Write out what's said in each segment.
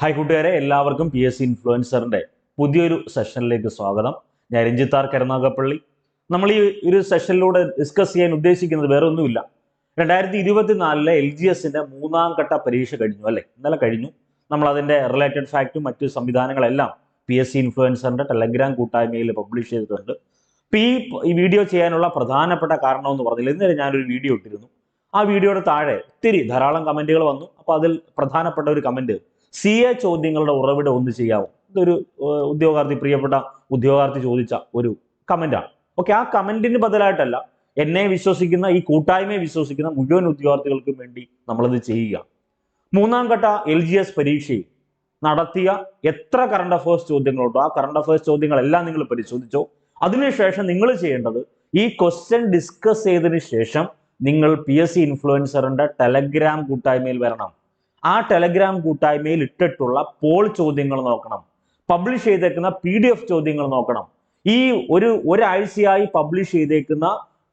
Hi കൂട്ടുകാരെ എല്ലാവർക്കും P S C ഇൻഫ്ലുവൻസറിന്റെ പുതിയൊരു സെഷനിലേക്ക് സ്വാഗതം. ഞാൻ രഞ്ജിത്താർ കരുനാഗപ്പള്ളി. നമ്മൾ ഈ ഒരു സെഷനിലൂടെ ഡിസ്കസ് ചെയ്യാൻ ഉദ്ദേശിക്കുന്നത് വേറെ ഒന്നുമില്ല രണ്ടായിരത്തി ഇരുപത്തിനാലിലെ എൽ ജി എസിന്റെ മൂന്നാം ഘട്ട പരീക്ഷ കഴിഞ്ഞു അല്ലേ? ഇന്നലെ കഴിഞ്ഞു. നമ്മൾ അതിന്റെ റിലേറ്റഡ് ഫാക്റ്റും മറ്റു സംവിധാനങ്ങളെല്ലാം പി എസ് സി ഇൻഫ്ലുവൻസറിന്റെ ടെലഗ്രാം കൂട്ടായ്മയിൽ പബ്ലിഷ് ചെയ്തിട്ടുണ്ട്. ഈ ഈ വീഡിയോ ചെയ്യാനുള്ള പ്രധാനപ്പെട്ട കാരണം എന്ന് പറഞ്ഞില്ല ഇന്നലെ ഞാനൊരു വീഡിയോ ഇട്ടിരുന്നു. ആ വീഡിയോയുടെ താഴെ ഒത്തിരി ധാരാളം കമന്റുകൾ വന്നു. അപ്പോൾ അതിൽ പ്രധാനപ്പെട്ട ഒരു കമന്റ് സി എ ചോദ്യങ്ങളുടെ ഉറവിടം ഒന്ന് ചെയ്യാമോ ഇതൊരു ഉദ്യോഗാർത്ഥി പ്രിയപ്പെട്ട ഉദ്യോഗാർത്ഥി ചോദിച്ച ഒരു കമന്റാണ്. ഓക്കെ ആ കമന്റിന് ബദലായിട്ടല്ല എന്നെ വിശ്വസിക്കുന്ന ഈ കൂട്ടായ്മയെ വിശ്വസിക്കുന്ന മുഴുവൻ ഉദ്യോഗാർത്ഥികൾക്കും വേണ്ടി നമ്മളത് ചെയ്യുക. മൂന്നാം ഘട്ട എൽ ജി എസ് പരീക്ഷയിൽ നടത്തിയ എത്ര കറണ്ട് അഫയേഴ്സ് ചോദ്യങ്ങളുണ്ടോ ആ കറണ്ട് അഫയേഴ്സ് ചോദ്യങ്ങളെല്ലാം നിങ്ങൾ പരിശോധിച്ചോ. അതിനുശേഷം നിങ്ങൾ ചെയ്യേണ്ടത് ഈ ക്വസ്റ്റ്യൻ ഡിസ്കസ് ചെയ്തതിന് ശേഷം നിങ്ങൾ പി എസ് സി ഇൻഫ്ലുവൻസറിന്റെ ടെലഗ്രാം കൂട്ടായ്മയിൽ വരണം. ആ ടെലഗ്രാം കൂട്ടായ്മയിൽ ഇട്ടിട്ടുള്ള പോൾ ചോദ്യങ്ങൾ നോക്കണം. പബ്ലിഷ് ചെയ്തേക്കുന്ന പി ഡി എഫ് ചോദ്യങ്ങൾ നോക്കണം. ഈ ഒരു ഒരാഴ്ചയായി പബ്ലിഷ് ചെയ്തേക്കുന്ന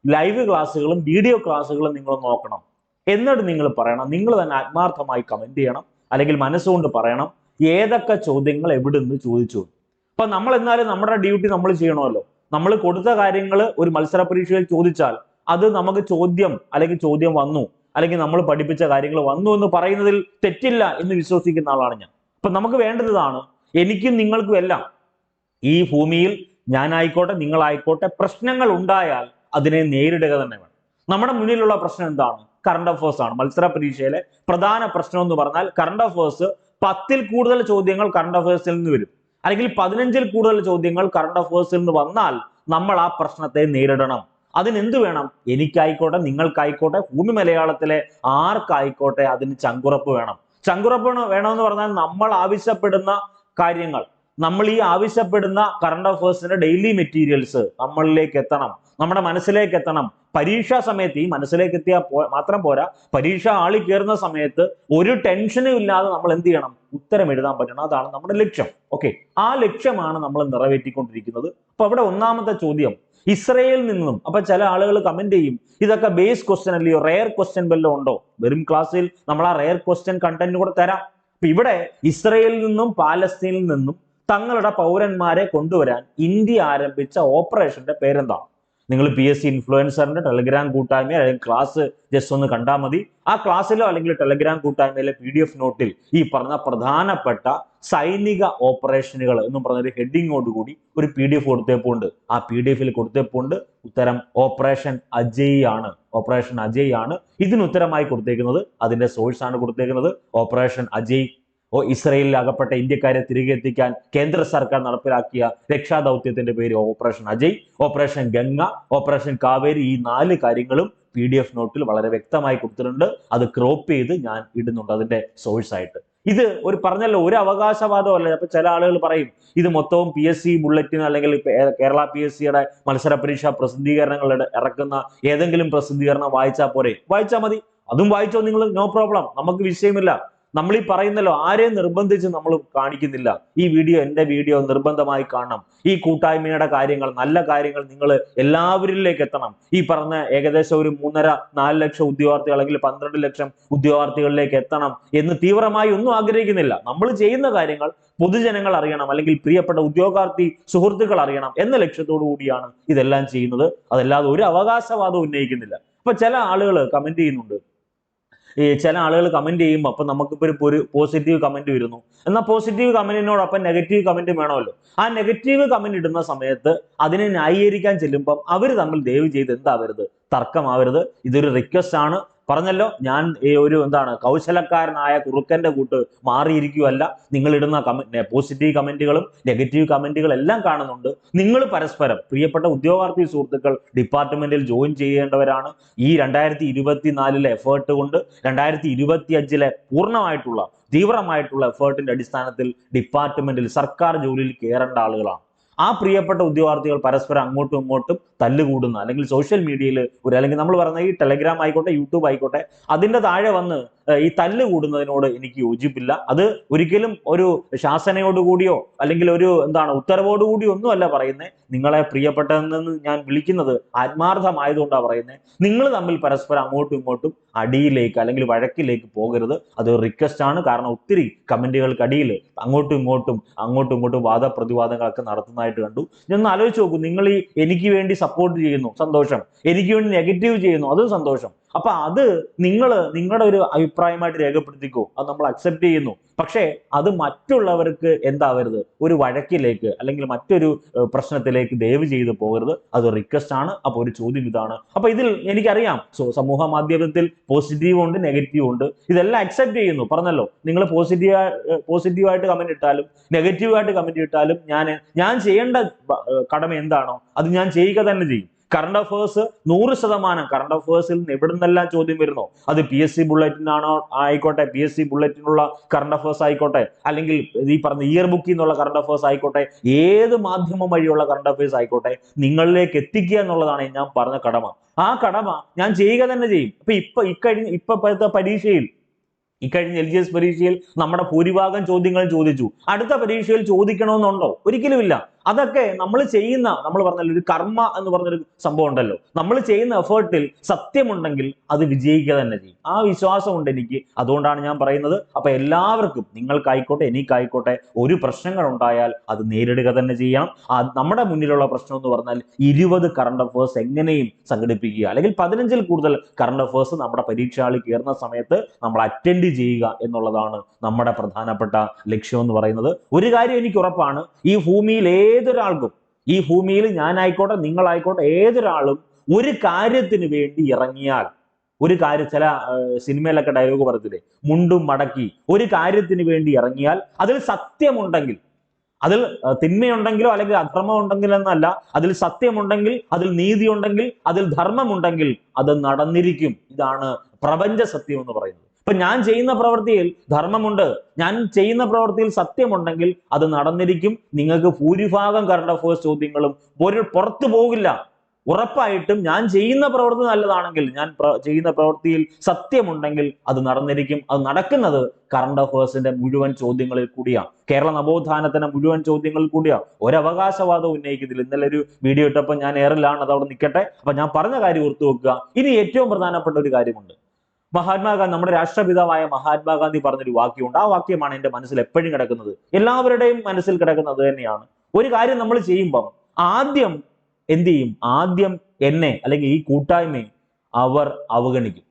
ലൈവ് ക്ലാസ്സുകളും വീഡിയോ ക്ലാസ്സുകളും നിങ്ങൾ നോക്കണം. എന്നിട്ട് നിങ്ങൾ പറയണം. നിങ്ങൾ തന്നെ ആത്മാർത്ഥമായി കമന്റ് ചെയ്യണം. അല്ലെങ്കിൽ മനസ്സുകൊണ്ട് പറയണം ഏതൊക്കെ ചോദ്യങ്ങൾ എവിടുന്ന് ചോദിച്ചു. അപ്പൊ നമ്മൾ എന്നാലും നമ്മുടെ ഡ്യൂട്ടി നമ്മൾ ചെയ്യണമല്ലോ. നമ്മൾ കൊടുത്ത കാര്യങ്ങൾ ഒരു മത്സര പരീക്ഷയിൽ ചോദിച്ചാൽ അത് നമുക്ക് ചോദ്യം അല്ലെങ്കിൽ ചോദ്യം വന്നു. അല്ലെങ്കിൽ നമ്മൾ പഠിപ്പിച്ച കാര്യങ്ങൾ വന്നു എന്ന് പറയുന്നതിൽ തെറ്റില്ല എന്ന് വിശ്വസിക്കുന്ന ആളാണ് ഞാൻ. അപ്പൊ നമുക്ക് വേണ്ടത് ഇതാണ്. എനിക്കും നിങ്ങൾക്കും എല്ലാം ഈ ഭൂമിയിൽ ഞാനായിക്കോട്ടെ നിങ്ങളായിക്കോട്ടെ പ്രശ്നങ്ങൾ ഉണ്ടായാൽ അതിനെ നേരിടുക തന്നെ വേണം. നമ്മുടെ മുന്നിലുള്ള പ്രശ്നം എന്താണ്? കറണ്ട് അഫേഴ്സ് ആണ്. മത്സര പരീക്ഷയിലെ പ്രധാന പ്രശ്നം എന്ന് പറഞ്ഞാൽ കറണ്ട് അഫേഴ്സ് പത്തിൽ കൂടുതൽ ചോദ്യങ്ങൾ കറണ്ട് അഫേഴ്സിൽ നിന്ന് വരും. അല്ലെങ്കിൽ പതിനഞ്ചിൽ കൂടുതൽ ചോദ്യങ്ങൾ കറണ്ട് അഫേഴ്സിൽ നിന്ന് വന്നാൽ നമ്മൾ ആ പ്രശ്നത്തെ നേരിടണം. അതിന് എന്ത് വേണം? എനിക്കായിക്കോട്ടെ നിങ്ങൾക്കായിക്കോട്ടെ ഭൂമി മലയാളത്തിലെ ആർക്കായിക്കോട്ടെ അതിന് ചങ്കുറപ്പ് വേണം. ചങ്കുറപ്പ് വേണം- വേണമെന്ന് പറഞ്ഞാൽ നമ്മൾ ആവശ്യപ്പെടുന്ന കാര്യങ്ങൾ. നമ്മൾ ഈ ആവശ്യപ്പെടുന്ന കറണ്ട് അഫേഴ്സിന്റെ ഡെയിലി മെറ്റീരിയൽസ് നമ്മളിലേക്ക് എത്തണം. നമ്മുടെ മനസ്സിലേക്ക് എത്തണം. പരീക്ഷാ സമയത്ത് ഈ മനസ്സിലേക്ക് എത്തിയാൽ മാത്രം പോരാ. പരീക്ഷ ആളി കയറുന്ന സമയത്ത് ഒരു ടെൻഷനും ഇല്ലാതെ നമ്മൾ എന്ത് ചെയ്യണം? ഉത്തരം എഴുതാൻ പറ്റണം. അതാണ് നമ്മുടെ ലക്ഷ്യം. ഓക്കെ ആ ലക്ഷ്യമാണ് നമ്മൾ നിറവേറ്റിക്കൊണ്ടിരിക്കുന്നത്. അപ്പൊ അവിടെ ഒന്നാമത്തെ ചോദ്യം. ഇസ്രയേലിൽ നിന്നും അപ്പൊ ചില ആളുകൾ കമന്റ് ചെയ്യും ഇതൊക്കെ ബേസ് ക്വസ്റ്റ്യൻ അല്ലയോ? റെയർ ക്വസ്റ്റ്യൻ വല്ലതും ഉണ്ടോ? വരും ക്ലാസ്സിൽ നമ്മൾ ആ റെയർ ക്വസ്റ്റ്യൻ കണ്ടന്റ് കൂടെ തരാം. അപ്പൊ ഇവിടെ ഇസ്രയേലിൽ നിന്നും പാലസ്തീനിൽ നിന്നും തങ്ങളുടെ പൗരന്മാരെ കൊണ്ടുവരാൻ ഇന്ത്യ ആരംഭിച്ച ഓപ്പറേഷന്റെ പേരെന്താണ്? നിങ്ങൾ പി എസ് സി ഇൻഫ്ലുവൻസറിന്റെ ടെലഗ്രാം കൂട്ടായ്മ അല്ലെങ്കിൽ ക്ലാസ് ജസ്റ്റ് ഒന്ന് കണ്ടാൽ മതി. ആ ക്ലാസ്സിലോ അല്ലെങ്കിൽ ടെലഗ്രാം കൂട്ടായ്മയിലെ പി ഡി എഫ് നോട്ടിൽ ഈ പറഞ്ഞ പ്രധാനപ്പെട്ട സൈനിക ഓപ്പറേഷനുകൾ എന്നും പറഞ്ഞൊരു ഹെഡിങ്ങോട് കൂടി ഒരു പി ഡി എഫ് കൊടുത്തേപ്പുണ്ട്. ആ പി ഡി എഫിൽ കൊടുത്തേപ്പുണ്ട് ഉത്തരം ഓപ്പറേഷൻ അജയ് ആണ്. ഓപ്പറേഷൻ അജയ് ആണ്. ഇതിന് ഉത്തരമായി കൊടുത്തേക്കുന്നത് അതിന്റെ സോഴ്സ് ആണ് കൊടുത്തേക്കുന്നത്. ഓപ്പറേഷൻ അജയ് ഇസ്രയേലിൽ അകപ്പെട്ട ഇന്ത്യക്കാരെ തിരികെ എത്തിക്കാൻ കേന്ദ്ര സർക്കാർ നടപ്പിലാക്കിയ രക്ഷാദൗത്യത്തിന്റെ പേര് operation Ajay operation Ganga operation Kaveri ഈ നാല് കാര്യങ്ങളും പി ഡി എഫ് നോട്ടിൽ വളരെ വ്യക്തമായി കൊടുത്തിട്ടുണ്ട്. അത് ക്രോപ്പ് ചെയ്ത് ഞാൻ ഇടുന്നുണ്ട് അതിന്റെ സോഴ്സ് ആയിട്ട്. ഇത് ഒരു പറഞ്ഞല്ലോ ഒരു അവകാശവാദമല്ല. അപ്പൊ ചില ആളുകൾ പറയും ഇത് മൊത്തവും പി എസ് സി ബുള്ളറ്റിന് അല്ലെങ്കിൽ കേരള പി എസ് സിയുടെ മത്സര പരീക്ഷാ പ്രസിദ്ധീകരണങ്ങളുടെ ഇറക്കുന്ന ഏതെങ്കിലും പ്രസിദ്ധീകരണം വായിച്ചാൽ പോരെ? വായിച്ചാൽ മതി. അതും വായിച്ചോ നിങ്ങൾ നോ പ്രോബ്ലം നമുക്ക് വിഷയമില്ല. നമ്മൾ ഈ പറയുന്നല്ലോ ആരെയും നിർബന്ധിച്ച് നമ്മൾ കാണിക്കുന്നില്ല. ഈ വീഡിയോ എന്റെ വീഡിയോ നിർബന്ധമായി കാണണം. ഈ കൂട്ടായ്മയുടെ കാര്യങ്ങൾ നല്ല കാര്യങ്ങൾ നിങ്ങൾ എല്ലാവരിലേക്ക് എത്തണം. ഈ പറഞ്ഞ ഏകദേശം ഒരു മൂന്നര നാല് ലക്ഷം ഉദ്യോഗാർത്ഥികൾ അല്ലെങ്കിൽ പന്ത്രണ്ട് ലക്ഷം ഉദ്യോഗാർത്ഥികളിലേക്ക് എത്തണം എന്ന് തീവ്രമായി ഒന്നും ആഗ്രഹിക്കുന്നില്ല. നമ്മൾ ചെയ്യുന്ന കാര്യങ്ങൾ പൊതുജനങ്ങൾ അറിയണം അല്ലെങ്കിൽ പ്രിയപ്പെട്ട ഉദ്യോഗാർത്ഥി സുഹൃത്തുക്കൾ അറിയണം എന്ന ലക്ഷ്യത്തോടു കൂടിയാണ് ഇതെല്ലാം ചെയ്യുന്നത്. അതല്ലാതെ ഒരു അവകാശവാദം ഉന്നയിക്കുന്നില്ല. അപ്പൊ ചില ആളുകൾ കമന്റ് ചെയ്യുന്നുണ്ട്. ഈ ചില ആളുകൾ കമന്റ് ചെയ്യുമ്പോൾ അപ്പൊ നമുക്കിപ്പോ ഒരു പോസിറ്റീവ് കമന്റ് വരുന്നു. എന്നാൽ പോസിറ്റീവ് കമന്റിനോടൊപ്പം നെഗറ്റീവ് കമന്റ് വേണമല്ലോ. ആ നെഗറ്റീവ് കമന്റ് ഇടുന്ന സമയത്ത് അതിനെ ന്യായീകരിക്കാൻ ചെല്ലുമ്പം അവർ തമ്മിൽ ദയവ് ചെയ്ത് എന്താവരുത്? തർക്കമാവരുത്. ഇതൊരു റിക്വസ്റ്റ് ആണ്. പറഞ്ഞല്ലോ ഞാൻ ഈ ഒരു എന്താണ് കൗശലക്കാരനായ കുറുക്കന്റെ കൂട്ട് മാറിയിരിക്കുകയല്ല. നിങ്ങൾ ഇടുന്ന കമന്റ് പോസിറ്റീവ് കമന്റുകളും നെഗറ്റീവ് കമന്റുകളും എല്ലാം കാണുന്നുണ്ട്. നിങ്ങൾ പരസ്പരം പ്രിയപ്പെട്ട ഉദ്യോഗാർത്ഥി സുഹൃത്തുക്കൾ ഡിപ്പാർട്ട്മെന്റിൽ ജോയിൻ ചെയ്യേണ്ടവരാണ്. ഈ രണ്ടായിരത്തി ഇരുപത്തിനാലിലെ എഫേർട്ട് കൊണ്ട് രണ്ടായിരത്തി ഇരുപത്തി അഞ്ചിലെ പൂർണമായിട്ടുള്ള തീവ്രമായിട്ടുള്ള എഫേർട്ടിന്റെ അടിസ്ഥാനത്തിൽ ഡിപ്പാർട്ട്മെന്റിൽ സർക്കാർ ജോലിയിൽ കയറേണ്ട ആളുകളാണ്. ആ പ്രിയപ്പെട്ട ഉദ്യോഗാർത്ഥികൾ പരസ്പരം അങ്ങോട്ടും ഇങ്ങോട്ടും തല്ലുകൂടുന്ന അല്ലെങ്കിൽ സോഷ്യൽ മീഡിയയിൽ ഒരു അല്ലെങ്കിൽ നമ്മൾ പറയുന്ന ഈ ടെലഗ്രാം ആയിക്കോട്ടെ യൂട്യൂബ് ആയിക്കോട്ടെ അതിന്റെ താഴെ വന്ന് ഈ തല്ല് കൂടുന്നതിനോട് എനിക്ക് യോജിപ്പില്ല. അത് ഒരിക്കലും ഒരു ശാസനയോടുകൂടിയോ അല്ലെങ്കിൽ ഒരു എന്താണ് ഉത്തരവോടുകൂടിയോ ഒന്നും അല്ല പറയുന്നത് നിങ്ങളെ പ്രിയപ്പെട്ടതെന്ന് ഞാൻ വിളിക്കുന്നത് ആത്മാർത്ഥമായതുകൊണ്ടാണ് പറയുന്നത് നിങ്ങൾ തമ്മിൽ പരസ്പരം അങ്ങോട്ടും ഇങ്ങോട്ടും അടിയിലേക്ക് അല്ലെങ്കിൽ വഴക്കിലേക്ക് പോകരുത്. അത് റിക്വസ്റ്റ് ആണ്. കാരണം ഒത്തിരി കമന്റുകൾക്ക് അടിയിൽ അങ്ങോട്ടും ഇങ്ങോട്ടും അങ്ങോട്ടും ഇങ്ങോട്ടും വാദപ്രതിവാദങ്ങളൊക്കെ നടത്തുന്നതായിട്ട് കണ്ടു. ഞാൻ ആലോചിച്ച് നോക്കൂ. നിങ്ങൾ ഈ എനിക്ക് വേണ്ടി സപ്പോർട്ട് ചെയ്യുന്നു സന്തോഷം. എനിക്ക് വേണ്ടി നെഗറ്റീവ് ചെയ്യുന്നു അതും സന്തോഷം. അപ്പൊ അത് നിങ്ങൾ നിങ്ങളുടെ ഒരു അഭിപ്രായമായിട്ട് രേഖപ്പെടുത്തിക്കോ. അത് നമ്മൾ അക്സെപ്റ്റ് ചെയ്യുന്നു. പക്ഷേ അത് മറ്റുള്ളവർക്ക് എന്താവരുത്? ഒരു വഴക്കിലേക്ക് അല്ലെങ്കിൽ മറ്റൊരു പ്രശ്നത്തിലേക്ക് ദയവ് ചെയ്ത് പോകരുത്. അത് റിക്വസ്റ്റ് ആണ്. അപ്പൊ ഒരു ചോദ്യം ഇതാണ്. അപ്പൊ ഇതിൽ എനിക്കറിയാം. സോ സമൂഹ മാധ്യമത്തിൽ പോസിറ്റീവ് ഉണ്ട് നെഗറ്റീവ് ഉണ്ട്. ഇതെല്ലാം അക്സെപ്റ്റ് ചെയ്യുന്നു. പറഞ്ഞല്ലോ. നിങ്ങൾ പോസിറ്റീവ് പോസിറ്റീവായിട്ട് കമന്റ് ഇട്ടാലും നെഗറ്റീവായിട്ട് കമന്റ് ഇട്ടാലും ഞാൻ ഞാൻ ചെയ്യേണ്ട കടമ എന്താണോ അത് ഞാൻ ചെയ്യുക തന്നെ ചെയ്യും. കറണ്ട് അഫേഴ്സ് നൂറ് ശതമാനം. കറണ്ട് അഫേഴ്സിൽ നിന്ന് എവിടെ നിന്നെല്ലാം ചോദ്യം വരുന്നോ? അത് പി എസ് സി ബുള്ളറ്റിനാണോ ആയിക്കോട്ടെ. പി എസ് സി ബുള്ളറ്റിനുള്ള കറണ്ട് അഫേഴ്സ് ആയിക്കോട്ടെ. അല്ലെങ്കിൽ ഈ പറഞ്ഞ ഇയർ ബുക്കിൽ നിന്നുള്ള കറണ്ട് അഫേഴ്സ് ആയിക്കോട്ടെ. ഏത് മാധ്യമം വഴിയുള്ള കറണ്ട് അഫേഴ്സ് ആയിക്കോട്ടെ. നിങ്ങളിലേക്ക് എത്തിക്കുക എന്നുള്ളതാണ് ഞാൻ പറഞ്ഞ കടമ. ആ കടമ ഞാൻ ചെയ്യുക തന്നെ ചെയ്യും. അപ്പൊ ഇപ്പൊ ഇക്കഴിഞ്ഞ ഇപ്പൊ പരീക്ഷയിൽ ഇക്കഴിഞ്ഞ എൽ ജി എസ് പരീക്ഷയിൽ നമ്മുടെ ഭൂരിഭാഗം ചോദ്യങ്ങൾ ചോദിച്ചു. അടുത്ത പരീക്ഷയിൽ ചോദിക്കണമെന്നുണ്ടോ? ഒരിക്കലുമില്ല. അതൊക്കെ നമ്മൾ ചെയ്യുന്ന നമ്മൾ പറഞ്ഞല്ലോ ഒരു കർമ്മ എന്ന് പറഞ്ഞൊരു സംഭവം ഉണ്ടല്ലോ. നമ്മൾ ചെയ്യുന്ന എഫേർട്ടിൽ സത്യമുണ്ടെങ്കിൽ അത് വിജയിക്കുക തന്നെ ചെയ്യും. ആ വിശ്വാസം ഉണ്ട് എനിക്ക്. അതുകൊണ്ടാണ് ഞാൻ പറയുന്നത്. അപ്പൊ എല്ലാവർക്കും നിങ്ങൾക്കായിക്കോട്ടെ എനിക്കായിക്കോട്ടെ ഒരു പ്രശ്നങ്ങൾ ഉണ്ടായാൽ അത് നേരിടുക തന്നെ ചെയ്യണം. നമ്മുടെ മുന്നിലുള്ള പ്രശ്നം എന്ന് പറഞ്ഞാൽ ഇരുപത് കറണ്ട് അഫേഴ്സ് എങ്ങനെയും സംഘടിപ്പിക്കുക. അല്ലെങ്കിൽ പതിനഞ്ചിൽ കൂടുതൽ കറണ്ട് അഫേഴ്സ് നമ്മുടെ പരീക്ഷാളിൽ കയറുന്ന സമയത്ത് നമ്മൾ അറ്റൻഡ് ചെയ്യുക എന്നുള്ളതാണ് നമ്മുടെ പ്രധാനപ്പെട്ട ലക്ഷ്യം എന്ന് പറയുന്നത്. ഒരു കാര്യം എനിക്ക് ഉറപ്പാണ്. ഈ ഭൂമിയിൽ ഏതൊരാൾക്കും ഈ ഭൂമിയിൽ ഞാനായിക്കോട്ടെ നിങ്ങളായിക്കോട്ടെ ഏതൊരാളും ഒരു കാര്യത്തിന് വേണ്ടി ഇറങ്ങിയാൽ ഒരു കാര്യം ചില സിനിമയിലൊക്കെ ഡയലോഗ് പറയത്തില്ലേ? മുണ്ടും മടക്കി. ഒരു കാര്യത്തിന് വേണ്ടി ഇറങ്ങിയാൽ അതിൽ സത്യമുണ്ടെങ്കിൽ അതിൽ തിന്മയുണ്ടെങ്കിലോ അല്ലെങ്കിൽ അധർമ്മം ഉണ്ടെങ്കിലോ എന്നല്ല അതിൽ സത്യമുണ്ടെങ്കിൽ അതിൽ നീതി ഉണ്ടെങ്കിൽ അതിൽ ധർമ്മമുണ്ടെങ്കിൽ അത് നടന്നിരിക്കും. ഇതാണ് പ്രപഞ്ച സത്യം എന്ന് പറയുന്നത്. ഇപ്പൊ ഞാൻ ചെയ്യുന്ന പ്രവൃത്തിയിൽ ധർമ്മമുണ്ട്. ഞാൻ ചെയ്യുന്ന പ്രവൃത്തിയിൽ സത്യമുണ്ടെങ്കിൽ അത് നടന്നിരിക്കും. നിങ്ങൾക്ക് ഭൂരിഭാഗം കറണ്ട് അഫേഴ്സ് ചോദ്യങ്ങളും ഒരു പുറത്തു പോകില്ല. ഉറപ്പായിട്ടും ഞാൻ ചെയ്യുന്ന പ്രവൃത്തി നല്ലതാണെങ്കിൽ ഞാൻ ചെയ്യുന്ന പ്രവൃത്തിയിൽ സത്യമുണ്ടെങ്കിൽ അത് നടന്നിരിക്കും. അത് നടക്കുന്നത് കറണ്ട് അഫേഴ്സിന്റെ മുഴുവൻ ചോദ്യങ്ങളിൽ കൂടിയാണ്. കേരള നവോത്ഥാനത്തിന്റെ മുഴുവൻ ചോദ്യങ്ങളിൽ കൂടിയാണ്. ഒരവകാശവാദം ഉന്നയിക്കുന്നില്ല ഇന്നലെ ഒരു വീഡിയോ ഇട്ടപ്പോൾ ഞാൻ എയറിലാണ് അത് അവിടെ നിൽക്കട്ടെ അപ്പൊ ഞാൻ പറഞ്ഞ കാര്യം ഓർത്തു വെക്കുക. ഇനി ഏറ്റവും പ്രധാനപ്പെട്ട ഒരു കാര്യമുണ്ട്. മഹാത്മാഗാന്ധി നമ്മുടെ രാഷ്ട്രപിതാവായ മഹാത്മാഗാന്ധി പറഞ്ഞൊരു വാക്യമുണ്ട്. ആ വാക്യമാണ് എന്റെ മനസ്സിൽ എപ്പോഴും കിടക്കുന്നത്. എല്ലാവരുടെയും മനസ്സിൽ കിടക്കുന്നത് തന്നെയാണ്. ഒരു കാര്യം നമ്മൾ ചെയ്യുമ്പം ആദ്യം എന്ത് ചെയ്യും? ആദ്യം എന്നെ അല്ലെങ്കിൽ ഈ കൂട്ടായ്മയെ അവർ അവഗണിക്കും.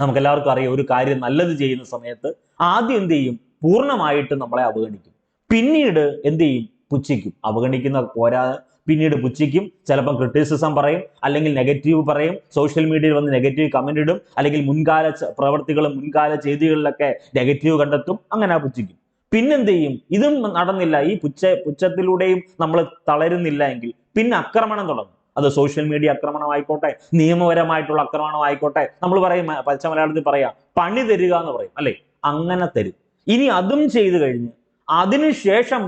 നമുക്ക് എല്ലാവർക്കും അറിയാം ഒരു കാര്യം നല്ലത് ചെയ്യുന്ന സമയത്ത് ആദ്യം എന്ത് ചെയ്യും? പൂർണമായിട്ട് നമ്മളെ അവഗണിക്കും. പിന്നീട് എന്ത് ചെയ്യും? പുച്ഛിക്കും. അവഗണിക്കുന്ന പോരാതെ പിന്നീട് പുച്ഛിക്കും ചിലപ്പം ക്രിറ്റിസിസം പറയും അല്ലെങ്കിൽ നെഗറ്റീവ് പറയും സോഷ്യൽ മീഡിയയിൽ വന്ന് നെഗറ്റീവ് കമന്റ് ഇടും അല്ലെങ്കിൽ മുൻകാല പ്രവർത്തികളും മുൻകാല ചെയ്തികളിലൊക്കെ നെഗറ്റീവ് കണ്ടെത്തും അങ്ങനെ പുച്ഛിക്കും. പിന്നെന്ത് ചെയ്യും ഇതും നടന്നില്ല. ഈ പുച്ഛ പുച്ഛത്തിലൂടെയും നമ്മൾ തളരുന്നില്ല എങ്കിൽ പിന്നെ ആക്രമണം തുടങ്ങും. അത് സോഷ്യൽ മീഡിയ ആക്രമണമായിക്കോട്ടെ നിയമപരമായിട്ടുള്ള ആക്രമണമായിക്കോട്ടെ നമ്മൾ പറയും പച്ച മലയാളത്തിൽ പറയാം പണി തരിക എന്ന് പറയും അല്ലെ? അങ്ങനെ തരും. ഇനി അതും ചെയ്തു കഴിഞ്ഞ് അതിനുശേഷം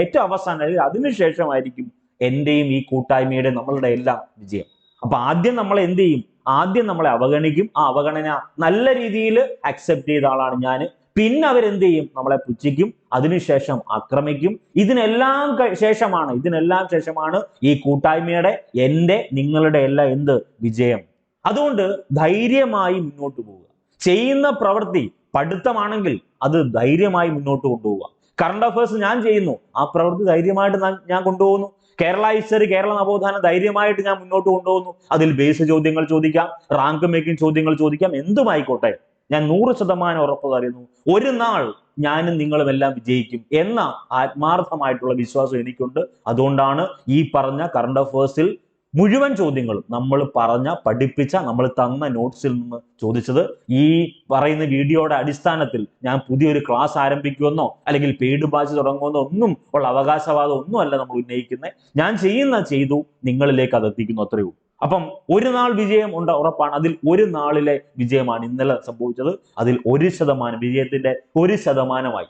ഏറ്റവും അവസാനം അതിനുശേഷമായിരിക്കും എന്റെയും ഈ കൂട്ടായ്മയുടെ നമ്മളുടെ എല്ലാം വിജയം. അപ്പൊ ആദ്യം നമ്മൾ എന്ത് ചെയ്യും? ആദ്യം നമ്മളെ അവഗണിക്കും. ആ അവഗണന നല്ല രീതിയിൽ അക്സെപ്റ്റ് ചെയ്ത ആളാണ് ഞാൻ പിന്നെ അവരെന്ത് ചെയ്യും? നമ്മളെ പുച്ഛിക്കും. അതിനുശേഷം ആക്രമിക്കും. ഇതിനെല്ലാം ശേഷമാണ് ഇതിനെല്ലാം ശേഷമാണ് ഈ കൂട്ടായ്മയുടെ എന്റെ നിങ്ങളുടെ എല്ലാം എന്ത്? വിജയം. അതുകൊണ്ട് ധൈര്യമായി മുന്നോട്ട് പോവുക. ചെയ്യുന്ന പ്രവൃത്തി പഠിത്തമാണെങ്കിൽ അത് ധൈര്യമായി മുന്നോട്ട് കൊണ്ടുപോവുക. കറണ്ട് അഫയേഴ്സ് ഞാൻ ചെയ്യുന്നു. ആ പ്രവൃത്തി ധൈര്യമായിട്ട് ഞാൻ- ഞാൻ കൊണ്ടുപോകുന്നു. കേരള ഹിസ്റ്ററി കേരള നവോത്ഥാനം ധൈര്യമായിട്ട് ഞാൻ മുന്നോട്ട് കൊണ്ടുപോകുന്നു. അതിൽ ബേസ് ചോദ്യങ്ങൾ ചോദിക്കാം റാങ്ക് മേക്കിംഗ് ചോദ്യങ്ങൾ ചോദിക്കാം എന്തുമായിക്കോട്ടെ? ഞാൻ നൂറ് ശതമാനം ഉറപ്പ് തരുന്നു. ഒരു നാൾ ഞാനും നിങ്ങളും എല്ലാം വിജയിക്കും എന്ന ആത്മാർത്ഥമായിട്ടുള്ള വിശ്വാസം എനിക്കുണ്ട്. അതുകൊണ്ടാണ് ഈ പറഞ്ഞ കറണ്ട് അഫേഴ്സിൽ മുഴുവൻ ചോദ്യങ്ങളും നമ്മൾ പറഞ്ഞ പഠിപ്പിച്ച നമ്മൾ തന്ന നോട്ട്സിൽ നിന്ന് ചോദിച്ചത്. ഈ പറയുന്ന വീഡിയോയുടെ അടിസ്ഥാനത്തിൽ ഞാൻ പുതിയൊരു ക്ലാസ് ആരംഭിക്കുമെന്നോ അല്ലെങ്കിൽ പെയ്ഡ് ബാച്ച് തുടങ്ങുമെന്നോ ഒന്നും ഉള്ള അവകാശവാദം ഒന്നുമല്ല നമ്മൾ ഉന്നയിക്കുന്നത് ഞാൻ ചെയ്യുന്ന ചെയ്തു നിങ്ങളിലേക്ക് അത് എത്തിക്കുന്നു അത്രയേ അപ്പം ഒരു നാൾ വിജയം ഉണ്ട് ഉറപ്പാണ്. അതിൽ ഒരു നാളിലെ വിജയമാണ് ഇന്നലെ സംഭവിച്ചത്. അതിൽ ഒരു ശതമാനം വിജയത്തിന്റെ ഒരു ശതമാനമായി.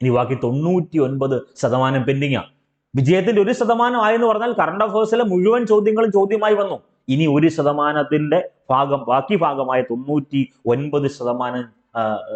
ഇനി ബാക്കി തൊണ്ണൂറ്റി ഒൻപത് ശതമാനം പെൻഡിങ്ങാണ് വിജയത്തിന്റെ ഒരു ശതമാനം ആയെന്ന് പറഞ്ഞാൽ കറണ്ട് അഫയേഴ്സിലെ മുഴുവൻ ചോദ്യങ്ങളും ചോദ്യമായി വന്നു. ഇനി ഒരു ശതമാനത്തിന്റെ ഭാഗം ബാക്കി ഭാഗമായ തൊണ്ണൂറ്റി ഒൻപത് ശതമാനം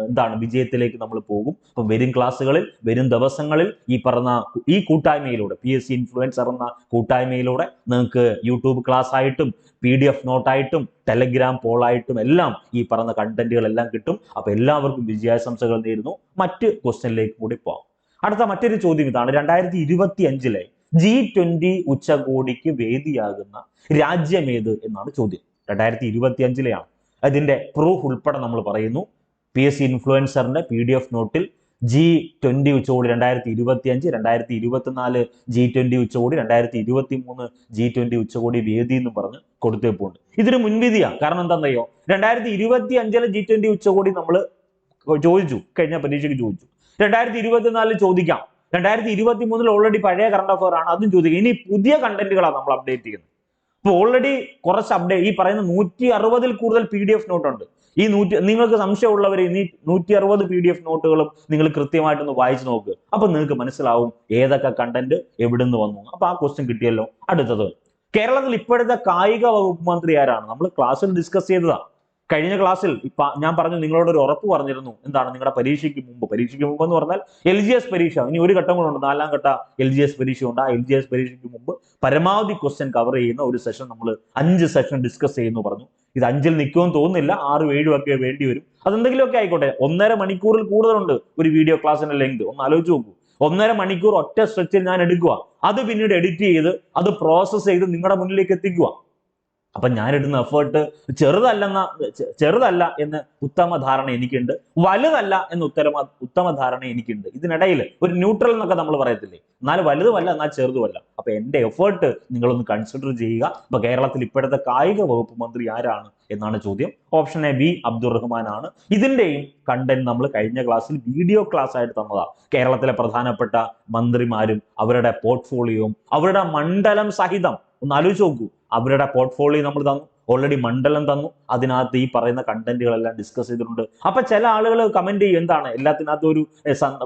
എന്താണ് വിജയത്തിലേക്ക് നമ്മൾ പോകും. അപ്പം വരും ക്ലാസ്സുകളിൽ വരും ദിവസങ്ങളിൽ ഈ പറഞ്ഞ ഈ കൂട്ടായ്മയിലൂടെ പി എസ് സി ഇൻഫ്ലുവൻസർ എന്ന കൂട്ടായ്മയിലൂടെ നിങ്ങൾക്ക് യൂട്യൂബ് ക്ലാസ് ആയിട്ടും പി ഡി എഫ് നോട്ടായിട്ടും ടെലഗ്രാം പോളായിട്ടും എല്ലാം ഈ പറഞ്ഞ കണ്ടന്റുകളെല്ലാം കിട്ടും. അപ്പൊ എല്ലാവർക്കും വിജയാശംസകൾ നേരുന്നു. മറ്റ് ക്വസ്റ്റ്യനിലേക്ക് കൂടി പോകാം അടുത്ത മറ്റൊരു ചോദ്യം ഇതാണ്. രണ്ടായിരത്തി ഇരുപത്തി അഞ്ചിലെ ജി ട്വന്റി ഉച്ചകോടിക്ക് വേദിയാകുന്ന രാജ്യമേത് എന്നാണ് ചോദ്യം. രണ്ടായിരത്തി ഇരുപത്തി അഞ്ചിലെയാണ് അതിന്റെ പ്രൂഫ് ഉൾപ്പെടെ നമ്മൾ പറയുന്നു. പി എസ് സി ഇൻഫ്ലുവൻസറിന്റെ പി ഡി എഫ് നോട്ടിൽ ജി ട്വന്റി ഉച്ചകോടി രണ്ടായിരത്തി ഇരുപത്തി അഞ്ച് രണ്ടായിരത്തി ഇരുപത്തിനാല് ജി ട്വന്റി ഉച്ചകോടി രണ്ടായിരത്തി ഇരുപത്തി മൂന്ന് ജി ട്വന്റി ഉച്ചകോടി വേദി എന്ന് പറഞ്ഞ് കൊടുത്തേപ്പുണ്ട്. ഇതൊരു മുൻവിധിയാണ്. കാരണം എന്താണെന്നറിയോ? രണ്ടായിരത്തി ഇരുപത്തി അഞ്ചിലെ ജി ട്വന്റി ഉച്ചകോടി നമ്മൾ ചോദിച്ചു. കഴിഞ്ഞ പരീക്ഷയ്ക്ക് ചോദിച്ചു. രണ്ടായിരത്തി ഇരുപത്തിനാലിൽ ചോദിക്കാം. രണ്ടായിരത്തി ഇരുപത്തി മൂന്നിൽ ഓൾറെഡി പഴയ കറണ്ട് അഫയർ ആണ്. അതും ചോദിക്കാം. ഇനി പുതിയ കണ്ടന്റുകളാണ് നമ്മൾ അപ്ഡേറ്റ് ചെയ്യുന്നത്. അപ്പോൾ ഓൾറെഡി കുറച്ച് അപ്ഡേറ്റ് ഈ പറയുന്ന നൂറ്റി അറുപതിൽ കൂടുതൽ പി ഡി എഫ് ഈ നൂറ്റി നിങ്ങൾക്ക് സംശയമുള്ളവർ ഇനി നൂറ്റി അറുപത് പി ഡി എഫ് നോട്ടുകളും നിങ്ങൾ കൃത്യമായിട്ടൊന്ന് വായിച്ചു നോക്ക്. അപ്പൊ നിങ്ങൾക്ക് മനസ്സിലാവും ഏതൊക്കെ കണ്ടന്റ് എവിടുന്ന് വന്നു. അപ്പൊ ആ ക്വസ്റ്റ്യൻ കിട്ടിയല്ലോ. അടുത്തത് കേരളത്തിൽ ഇപ്പോഴത്തെ കായിക വകുപ്പ് മന്ത്രി ആരാണ്? നമ്മൾ ക്ലാസ്സിൽ ഡിസ്കസ് ചെയ്തതാ. കഴിഞ്ഞ ക്ലാസ്സിൽ ഇപ്പൊ ഞാൻ പറഞ്ഞു നിങ്ങളോട് ഒരു ഉറപ്പ് പറഞ്ഞിരുന്നു. എന്താണ്? നിങ്ങളുടെ പരീക്ഷയ്ക്ക് മുമ്പ്. പരീക്ഷയ്ക്ക് മുമ്പ് എന്ന് പറഞ്ഞാൽ എൽ ജി എസ് പരീക്ഷ. ഇനി ഒരു ഘട്ടം കൂടെ ഉണ്ട്. നാലാം ഘട്ട എൽ ജി എസ് പരീക്ഷ ഉണ്ട്. ആ എൽ ജി എസ് പരീക്ഷയ്ക്ക് മുമ്പ് പരമാവധി ക്വസ്റ്റ്യൻ കവർ ചെയ്യുന്ന ഒരു സെഷൻ നമ്മൾ അഞ്ച് സെഷൻ ഡിസ്കസ് ചെയ്യുന്നു പറഞ്ഞു. ഇത് അഞ്ചിൽ നിൽക്കുമെന്ന് തോന്നുന്നില്ല. ആറും ഏഴും ഒക്കെ വേണ്ടി വരും. അതെന്തെങ്കിലുമൊക്കെ ആയിക്കോട്ടെ. ഒന്നര മണിക്കൂറിൽ കൂടുതലുണ്ട് ഒരു വീഡിയോ ക്ലാസ്സിന്റെ ലെങ്ത് ഒന്ന് ആലോചിച്ച് നോക്കൂ. ഒന്നര മണിക്കൂർ ഒറ്റ സ്ട്രെച്ചിൽ ഞാൻ എടുക്കുക അത് പിന്നീട് എഡിറ്റ് ചെയ്ത് അത് പ്രോസസ്സ് ചെയ്ത് നിങ്ങളുടെ മുന്നിലേക്ക് എത്തിക്കുക അപ്പൊ ഞാനിടുന്ന എഫേർട്ട് ചെറുതല്ലെന്ന ചെറുതല്ല എന്ന് ഉത്തമ ധാരണ എനിക്കുണ്ട്. വലുതല്ല എന്ന് ഉത്തരമ ഉത്തമ ധാരണ എനിക്കുണ്ട്. ഇതിനിടയിൽ ഒരു ന്യൂട്രൽ എന്നൊക്കെ നമ്മൾ പറയത്തില്ലേ? എന്നാൽ വലുതുമല്ല എന്നാൽ ചെറുതുമല്ല. അപ്പൊ എന്റെ എഫേർട്ട് നിങ്ങളൊന്ന് കൺസിഡർ ചെയ്യുക. അപ്പൊ കേരളത്തിൽ ഇപ്പോഴത്തെ കായിക വകുപ്പ് മന്ത്രി ആരാണ് എന്നാണ് ചോദ്യം. ഓപ്ഷൻ എ ബി അബ്ദുറഹ്മാൻ ആണ് ഇതിന്റെയും കണ്ടന്റ് നമ്മൾ കഴിഞ്ഞ ക്ലാസ്സിൽ വീഡിയോ ക്ലാസ് ആയിട്ട് തന്നതാ. കേരളത്തിലെ പ്രധാനപ്പെട്ട മന്ത്രിമാരും അവരുടെ പോർട്ട്ഫോളിയോയും അവരുടെ മണ്ഡലം സഹിതം ഒന്ന് ആലോചിച്ച് നോക്കൂ. അവരുടെ പോർട്ട്ഫോളിയോ നമ്മൾ തന്നു. ഓൾറെഡി മണ്ഡലം തന്നു. അതിനകത്ത് ഈ പറയുന്ന കണ്ടന്റുകളെല്ലാം ഡിസ്കസ് ചെയ്തിട്ടുണ്ട്. അപ്പൊ ചില ആളുകൾ കമന്റ് ചെയ്യും എന്താണ്? എല്ലാത്തിനകത്ത് ഒരു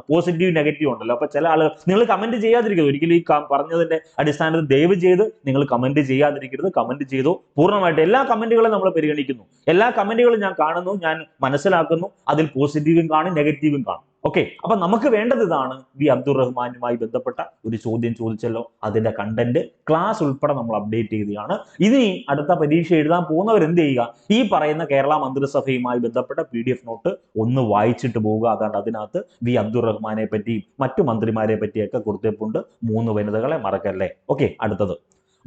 പോസിറ്റീവ് നെഗറ്റീവ് ഉണ്ടല്ലോ. അപ്പൊ ചില ആളുകൾ നിങ്ങൾ കമന്റ് ചെയ്യാതിരിക്കരുത്. ഒരിക്കലും ഈ പറഞ്ഞതിന്റെ അടിസ്ഥാനത്തിൽ ദയവ് ചെയ്ത് നിങ്ങൾ കമന്റ് ചെയ്യാതിരിക്കരുത്. കമന്റ് ചെയ്തു പൂർണമായിട്ട് എല്ലാ കമന്റുകളും നമ്മൾ പരിഗണിക്കുന്നു. എല്ലാ കമന്റുകളും ഞാൻ കാണുന്നു ഞാൻ മനസ്സിലാക്കുന്നു. അതിൽ പോസിറ്റീവും കാണും നെഗറ്റീവും കാണും. ഓക്കെ അപ്പൊ നമുക്ക് വേണ്ടത് ഇതാണ്. വി അബ്ദുറഹ്മാനുമായി ബന്ധപ്പെട്ട ഒരു ചോദ്യം ചോദിച്ചല്ലോ. അതിന്റെ കണ്ടന്റ് ക്ലാസ് ഉൾപ്പെടെ നമ്മൾ അപ്ഡേറ്റ് ചെയ്തതാണ്. ഇനി അടുത്ത പരീക്ഷ എഴുതാൻ പോകുന്നവർ എന്ത് ചെയ്യുക? ഈ പറയുന്ന കേരള മന്ത്രിസഭയുമായി ബന്ധപ്പെട്ട പി ഡി എഫ് നോട്ട് ഒന്ന് വായിച്ചിട്ട് പോവുക. അതാണ്ട് അതിനകത്ത് വി അബ്ദുറഹ്മാനെ പറ്റിയും മറ്റു മന്ത്രിമാരെ പറ്റിയൊക്കെ കൊടുത്തിട്ടുണ്ട്. മൂന്ന് വനിതകളെ മറക്കല്ലേ? ഓക്കെ അടുത്തത്.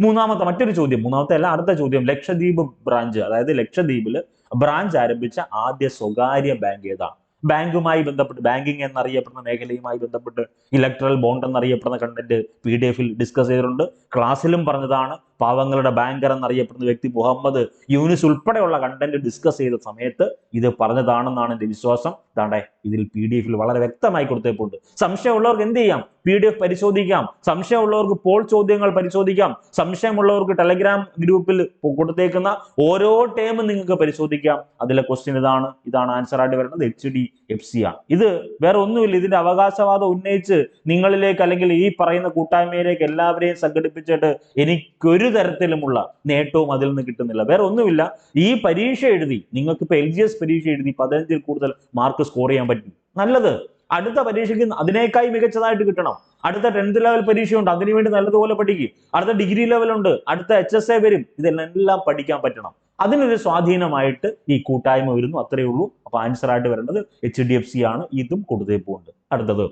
മൂന്നാമത്തെ മറ്റൊരു ചോദ്യം. മൂന്നാമത്തെ അല്ല അടുത്ത ചോദ്യം. ലക്ഷദ്വീപ് ബ്രാഞ്ച് അതായത് ലക്ഷദ്വീപിൽ ബ്രാഞ്ച് ആരംഭിച്ച ആദ്യ സ്വകാര്യ ബാങ്ക് ഏതാണ്? ബാങ്കുമായി ബന്ധപ്പെട്ട് ബാങ്കിങ് എന്നറിയപ്പെടുന്ന മേഖലയുമായി ബന്ധപ്പെട്ട് ഇലക്ട്രൽ ബോണ്ട് എന്നറിയപ്പെടുന്ന കണ്ടന്റ് പി ഡി എഫിൽ ഡിസ്കസ് ചെയ്തിട്ടുണ്ട്. ക്ലാസ്സിലും പറഞ്ഞതാണ് പാവങ്ങളുടെ ബാങ്കർ എന്നറിയപ്പെടുന്ന വ്യക്തി മുഹമ്മദ് യൂനിസ് ഉൾപ്പെടെയുള്ള കണ്ടന്റ് ഡിസ്കസ് ചെയ്ത സമയത്ത് ഇത് പറഞ്ഞതാണെന്നാണ് എന്റെ വിശ്വാസം. താണ്ടെ ഇതിൽ പി ഡി എഫിൽ വളരെ വ്യക്തമായി കൊടുത്തേപ്പുണ്ട്. സംശയമുള്ളവർക്ക് എന്ത് ചെയ്യാം? പി ഡി എഫ് പരിശോധിക്കാം. സംശയമുള്ളവർക്ക് പോൾ ചോദ്യങ്ങൾ പരിശോധിക്കാം. സംശയമുള്ളവർക്ക് ടെലഗ്രാം ഗ്രൂപ്പിൽ കൊടുത്തേക്കുന്ന ഓരോ ടേമും നിങ്ങൾക്ക് പരിശോധിക്കാം. അതിലെ ക്വസ്റ്റ്യൻ ഇതാണ്. ഇതാണ് ആൻസർ ആയിട്ട് വരുന്നത് എച്ച് ഡി എഫ് സി ആണ്. ഇത് വേറെ ഒന്നുമില്ല. ഇതിന്റെ അവകാശവാദം ഉന്നയിച്ച് നിങ്ങളിലേക്ക് അല്ലെങ്കിൽ ഈ പറയുന്ന കൂട്ടായ്മയിലേക്ക് എല്ലാവരെയും സംഘടിപ്പിച്ചിട്ട് എനിക്കൊരു തരത്തിലുമുള്ള നേട്ടവും അതിൽ നിന്ന് കിട്ടുന്നില്ല. വേറെ ഒന്നുമില്ല. ഈ പരീക്ഷ എഴുതി നിങ്ങൾക്ക് ഇപ്പൊ എൽ ജി എസ് പരീക്ഷ എഴുതി പതിനഞ്ചിൽ കൂടുതൽ മാർക്ക് സ്കോർ ചെയ്യാൻ പറ്റും. നല്ലത്. അടുത്ത പരീക്ഷയ്ക്ക് അതിനേക്കായി മികച്ചതായിട്ട് കിട്ടണം. അടുത്ത ടെൻത്ത് ലെവൽ പരീക്ഷയുണ്ട് അതിനുവേണ്ടി നല്ലതുപോലെ പഠിക്കും. അടുത്ത ഡിഗ്രി ലെവൽ ഉണ്ട് അടുത്ത എച്ച് എസ് എ വരും. ഇതെല്ലാം പഠിക്കാൻ പറ്റണം. അതിനൊരു സ്വാധീനമായിട്ട് ഈ കൂട്ടായ്മ വരുന്നു. അത്രയേ ഉള്ളൂ. അപ്പൊ ആൻസർ ആയിട്ട് വരേണ്ടത് എച്ച് ഡി എഫ് സി ആണ്. ഇതും കൊടുത്തേപ്പുണ്ട്. അടുത്തത്.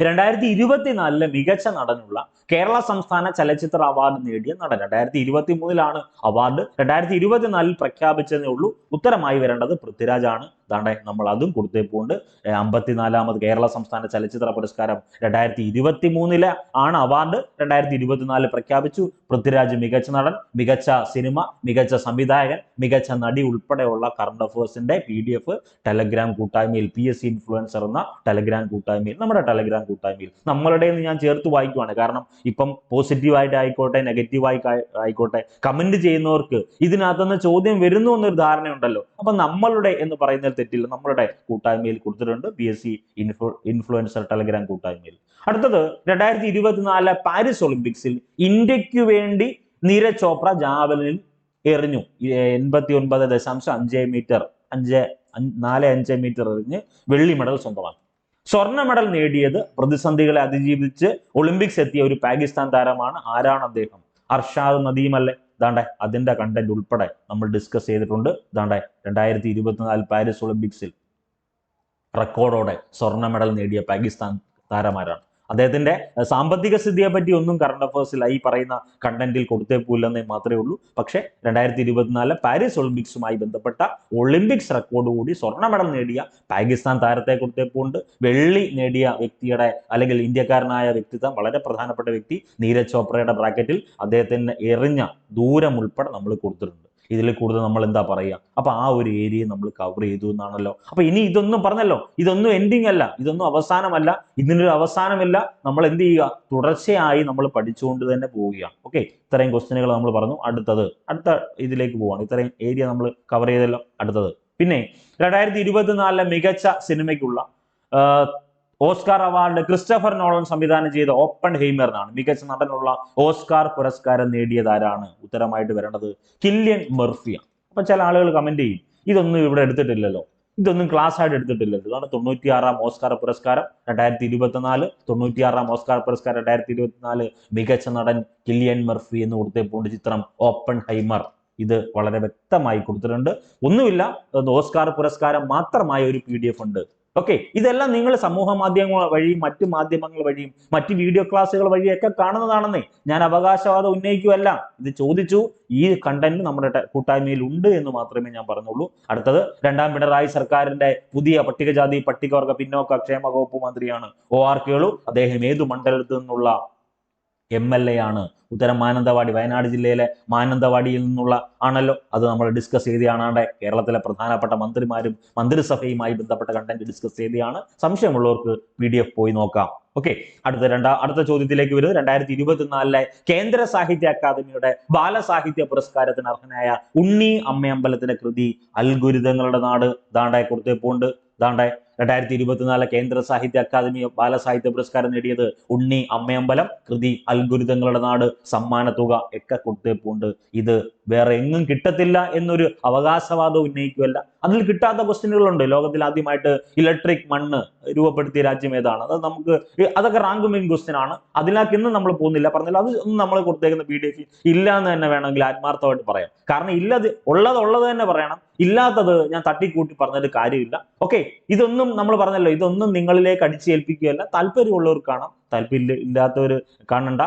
രണ്ടായിരത്തി ഇരുപത്തിനാലിലെ മികച്ച നടനുള്ള കേരള സംസ്ഥാന ചലച്ചിത്ര അവാർഡ് നേടിയ നടൻ. രണ്ടായിരത്തി ഇരുപത്തി മൂന്നിലാണ് അവാർഡ്. രണ്ടായിരത്തി ഇരുപത്തിനാലിൽ പ്രഖ്യാപിച്ചതേ ഉള്ളൂ. ഉത്തരമായി വരേണ്ടത് പൃഥ്വിരാജാണ്. ഇതാണ് നമ്മൾ അതും കൊടുത്തേപ്പുണ്ട് അമ്പത്തിനാലാമത് കേരള സംസ്ഥാന ചലച്ചിത്ര പുരസ്കാരം രണ്ടായിരത്തി ഇരുപത്തി മൂന്നിലെ ആണ് അവാർഡ്. രണ്ടായിരത്തി ഇരുപത്തിനാലിൽ പ്രഖ്യാപിച്ചു. പൃഥ്വിരാജ് മികച്ച നടൻ മികച്ച സിനിമ മികച്ച സംവിധായകൻ മികച്ച നടി ഉൾപ്പെടെയുള്ള കറണ്ട് അഫേഴ്സിന്റെ പി ഡി എഫ് ടെലഗ്രാം കൂട്ടായ്മയിൽ പി എസ് സി ഇൻഫ്ലുവൻസർ എന്ന ടെലഗ്രാം കൂട്ടായ്മയിൽ നമ്മുടെ ടെലഗ്രാം കൂട്ടായ്മയിൽ. നമ്മളുടെ ഞാൻ ചേർത്ത് വായിക്കുവാണ്. കാരണം ഇപ്പം പോസിറ്റീവായിട്ട് ആയിക്കോട്ടെ നെഗറ്റീവായി ആയിക്കോട്ടെ കമന്റ് ചെയ്യുന്നവർക്ക് ഇതിനകത്തുനിന്ന് ചോദ്യം വരുന്നു എന്നൊരു ധാരണയുണ്ടല്ലോ. അപ്പൊ നമ്മളുടെ എന്ന് പറയുന്നതിൽ തെറ്റില്ല. നമ്മളുടെ കൂട്ടായ്മയിൽ കൊടുത്തിട്ടുണ്ട് B S C influencer Telegram കൂട്ടായ്മയിൽ. അടുത്തത് രണ്ടായിരത്തി ഇരുപത്തിനാല് പാരീസ് ഒളിമ്പിക്സിൽ ഇന്ത്യയ്ക്ക് വേണ്ടി നീരജ് ചോപ്ര ജാവലിനിൽ എറിഞ്ഞു. എൺപത്തി ഒൻപത് ദശാംശം അഞ്ച് മീറ്റർ അഞ്ച് നാല് അഞ്ച് മീറ്റർ എറിഞ്ഞ് വെള്ളി മെഡൽ സ്വന്തമാക്കി. സ്വർണ മെഡൽ നേടിയത് പ്രതിസന്ധികളെ അതിജീവിച്ച് ഒളിമ്പിക്സ് എത്തിയ ഒരു പാകിസ്ഥാൻ താരമാണ് ആരാണ് അദ്ദേഹം? അർഷാദ് നദീം നദീമല്ലേ? ദാണ്ടെ അതിന്റെ കണ്ടന്റ് ഉൾപ്പെടെ നമ്മൾ ഡിസ്കസ് ചെയ്തിട്ടുണ്ട്. ദാണ്ടെ രണ്ടായിരത്തി ഇരുപത്തിനാല് പാരീസ് ഒളിമ്പിക്സിൽ റെക്കോർഡോടെ സ്വർണ മെഡൽ നേടിയ പാകിസ്ഥാൻ താരമാരാണ്. അദ്ദേഹത്തിന്റെ സാമ്പത്തിക സ്ഥിതിയെ പറ്റി ഒന്നും കറണ്ട് അഫേഴ്സിൽ ഈ പറയുന്ന കണ്ടന്റിൽ കൊടുത്തേ പോലെന്നേ മാത്രമേ ഉള്ളൂ. പക്ഷേ രണ്ടായിരത്തി ഇരുപത്തിനാല് പാരീസ് ഒളിമ്പിക്സുമായി ബന്ധപ്പെട്ട ഒളിമ്പിക്സ് റെക്കോർഡ് കൂടി സ്വർണ മെഡൽ നേടിയ പാകിസ്ഥാൻ താരത്തെ കൊടുത്തേ പോണ്ട് വെള്ളി നേടിയ വ്യക്തിയുടെ അല്ലെങ്കിൽ ഇന്ത്യക്കാരനായ വ്യക്തിത്വം വളരെ പ്രധാനപ്പെട്ട വ്യക്തി നീരജ് ചോപ്രയുടെ ബ്രാക്കറ്റിൽ അദ്ദേഹത്തിന് എറിഞ്ഞ ദൂരം ഉൾപ്പെടെ നമ്മൾ കൊടുത്തിട്ടുണ്ട്. ഇതിൽ കൂടുതൽ നമ്മൾ എന്താ പറയുക? അപ്പൊ ആ ഒരു ഏരിയ നമ്മൾ കവർ ചെയ്തു എന്നാണല്ലോ. അപ്പൊ ഇനി ഇതൊന്നും പറഞ്ഞല്ലോ. ഇതൊന്നും എൻഡിങ് അല്ല. ഇതൊന്നും അവസാനമല്ല. ഇതിനൊരു അവസാനമില്ല. നമ്മൾ എന്ത് ചെയ്യുക? തുടർച്ചയായി നമ്മൾ പഠിച്ചുകൊണ്ട് തന്നെ പോവുകയാണ്. ഓക്കെ ഇത്രയും ക്വസ്റ്റ്യനുകൾ നമ്മൾ പറഞ്ഞു. അടുത്തത്. അടുത്ത ഇതിലേക്ക് പോവാണ്. ഇത്രയും ഏരിയ നമ്മൾ കവർ ചെയ്തല്ലോ. അടുത്തത്. പിന്നെ രണ്ടായിരത്തി ഇരുപത്തിനാലിലെ മികച്ച സിനിമയ്ക്കുള്ള ഓസ്കാർ അവാർഡ് ക്രിസ്റ്റഫർ നോളൻ സംവിധാനം ചെയ്ത ഓപ്പൺ ഹെയ്മറിനാണ്. മികച്ച നടനുള്ള ഓസ്കാർ പുരസ്കാരം നേടിയതാരാണ് ഉത്തരമായിട്ട് വരേണ്ടത് കില്യൻ മെർഫിയാണ് അപ്പൊ ചില ആളുകൾ കമന്റ് ചെയ്യും ഇതൊന്നും ഇവിടെ എടുത്തിട്ടില്ലല്ലോ. ഇതൊന്നും ക്ലാസ് ആയിട്ട് എടുത്തിട്ടില്ലല്ലോ. ഇതാണ് തൊണ്ണൂറ്റിയാറാം ഓസ്കാർ പുരസ്കാരം രണ്ടായിരത്തി ഇരുപത്തിനാല് തൊണ്ണൂറ്റിയാറാം ഓസ്കാർ പുരസ്കാരം രണ്ടായിരത്തി ഇരുപത്തിനാല് മികച്ച നടൻ കില്യൻ മെർഫി എന്ന് കൊടുത്തേപ്പോണ്ട് ചിത്രം ഓപ്പൺ ഹൈമർ ഇത് വളരെ വ്യക്തമായി കൊടുത്തിട്ടുണ്ട്. ഒന്നുമില്ല. ഓസ്കാർ പുരസ്കാരം മാത്രമായ ഒരു പി ഉണ്ട്. ഓക്കെ ഇതെല്ലാം നിങ്ങൾ സമൂഹ മാധ്യമങ്ങൾ വഴിയും മറ്റു മാധ്യമങ്ങൾ വഴിയും മറ്റ് വീഡിയോ ക്ലാസ്സുകൾ വഴിയൊക്കെ കാണുന്നതാണെന്നേ. ഞാൻ അവകാശവാദം ഉന്നയിക്കുമല്ല ഇത് ചോദിച്ചു ഈ കണ്ടന്റ് നമ്മുടെ കൂട്ടായ്മയിൽ ഉണ്ട് എന്ന് മാത്രമേ ഞാൻ പറഞ്ഞുള്ളൂ. അടുത്തത് രണ്ടാം പിണറായി സർക്കാരിന്റെ പുതിയ പട്ടികജാതി പട്ടികവർഗ പിന്നോക്ക ക്ഷേമ വകുപ്പ് മന്ത്രിയാണ് ഒ ആർ കേളു. അദ്ദേഹം ഏതു മണ്ഡലത്തിൽ നിന്നുള്ള എം എൽ എ ആണ്. ഉത്തരം മാനന്തവാടി വയനാട് ജില്ലയിലെ മാനന്തവാടിയിൽ നിന്നുള്ള ആണല്ലോ. അത് നമ്മൾ ഡിസ്കസ് ചെയ്തതാണാണ്ട് കേരളത്തിലെ പ്രധാനപ്പെട്ട മന്ത്രിമാരും മന്ത്രിസഭയുമായി ബന്ധപ്പെട്ട കണ്ടന്റ് ഡിസ്കസ് ചെയ്തതാണ്. സംശയമുള്ളവർക്ക് പി ഡി എഫ് പോയി നോക്കാം. ഓക്കെ അടുത്ത രണ്ടാ അടുത്ത ചോദ്യത്തിലേക്ക് വരുന്നത് രണ്ടായിരത്തി ഇരുപത്തിനാലിലെ കേന്ദ്ര സാഹിത്യ അക്കാദമിയുടെ ബാലസാഹിത്യ പുരസ്കാരത്തിന് അർഹനായ ഉണ്ണി അമ്മയമ്പലത്തിന്റെ കൃതി അൽഗുരിതങ്ങളുടെ നാട്. ദാണ്ടായ കുർത്തേപ്പുണ്ട് ദാണ്ടെ രണ്ടായിരത്തി ഇരുപത്തിനാല് കേന്ദ്ര സാഹിത്യ അക്കാദമി ബാലസാഹിത്യ പുരസ്കാരം നേടിയത് ഉണ്ണി അമ്മയമ്പലം. കൃതി അൽഗുരിതങ്ങളുടെ നാട് സമ്മാന തുക ഒക്കെ കൊടുത്തേപ്പുണ്ട്. ഇത് വേറെ എങ്ങും കിട്ടത്തില്ല എന്നൊരു അവകാശവാദം ഉന്നയിക്കുമല്ല അതിൽ കിട്ടാത്ത ക്വസ്റ്റ്യനുകളുണ്ട് ലോകത്തിൽ ആദ്യമായിട്ട് ഇലക്ട്രിക് മണ്ണ് രൂപപ്പെടുത്തിയ രാജ്യം ഏതാണ്? അത് നമുക്ക് അതൊക്കെ റാങ്ക് മെയിൻ ക്വസ്റ്റ്യൻ ആണ്. അതിലേക്ക് ഇന്നും നമ്മൾ പോകുന്നില്ല. പറഞ്ഞില്ല അത് ഒന്നും നമ്മൾ കൊടുത്തേക്കുന്ന പി ഡി എഫ് ഇല്ല എന്ന് തന്നെ വേണമെങ്കിൽ ആത്മാർത്ഥമായിട്ട് പറയാം. കാരണം ഇല്ലത് ഉള്ളത് ഉള്ളത് തന്നെ പറയണം. ഇല്ലാത്തത് ഞാൻ തട്ടിക്കൂട്ടി പറഞ്ഞൊരു കാര്യമില്ല. ഓക്കെ ഇതൊന്നും നമ്മൾ പറഞ്ഞല്ലോ ഇതൊന്നും നിങ്ങളിലേക്ക് അടിച്ചേൽപ്പിക്കുകയല്ല. താല്പര്യമുള്ളവർ കാണാം. താല്പര്യം ഇല്ലാത്തവർ കാണണ്ട.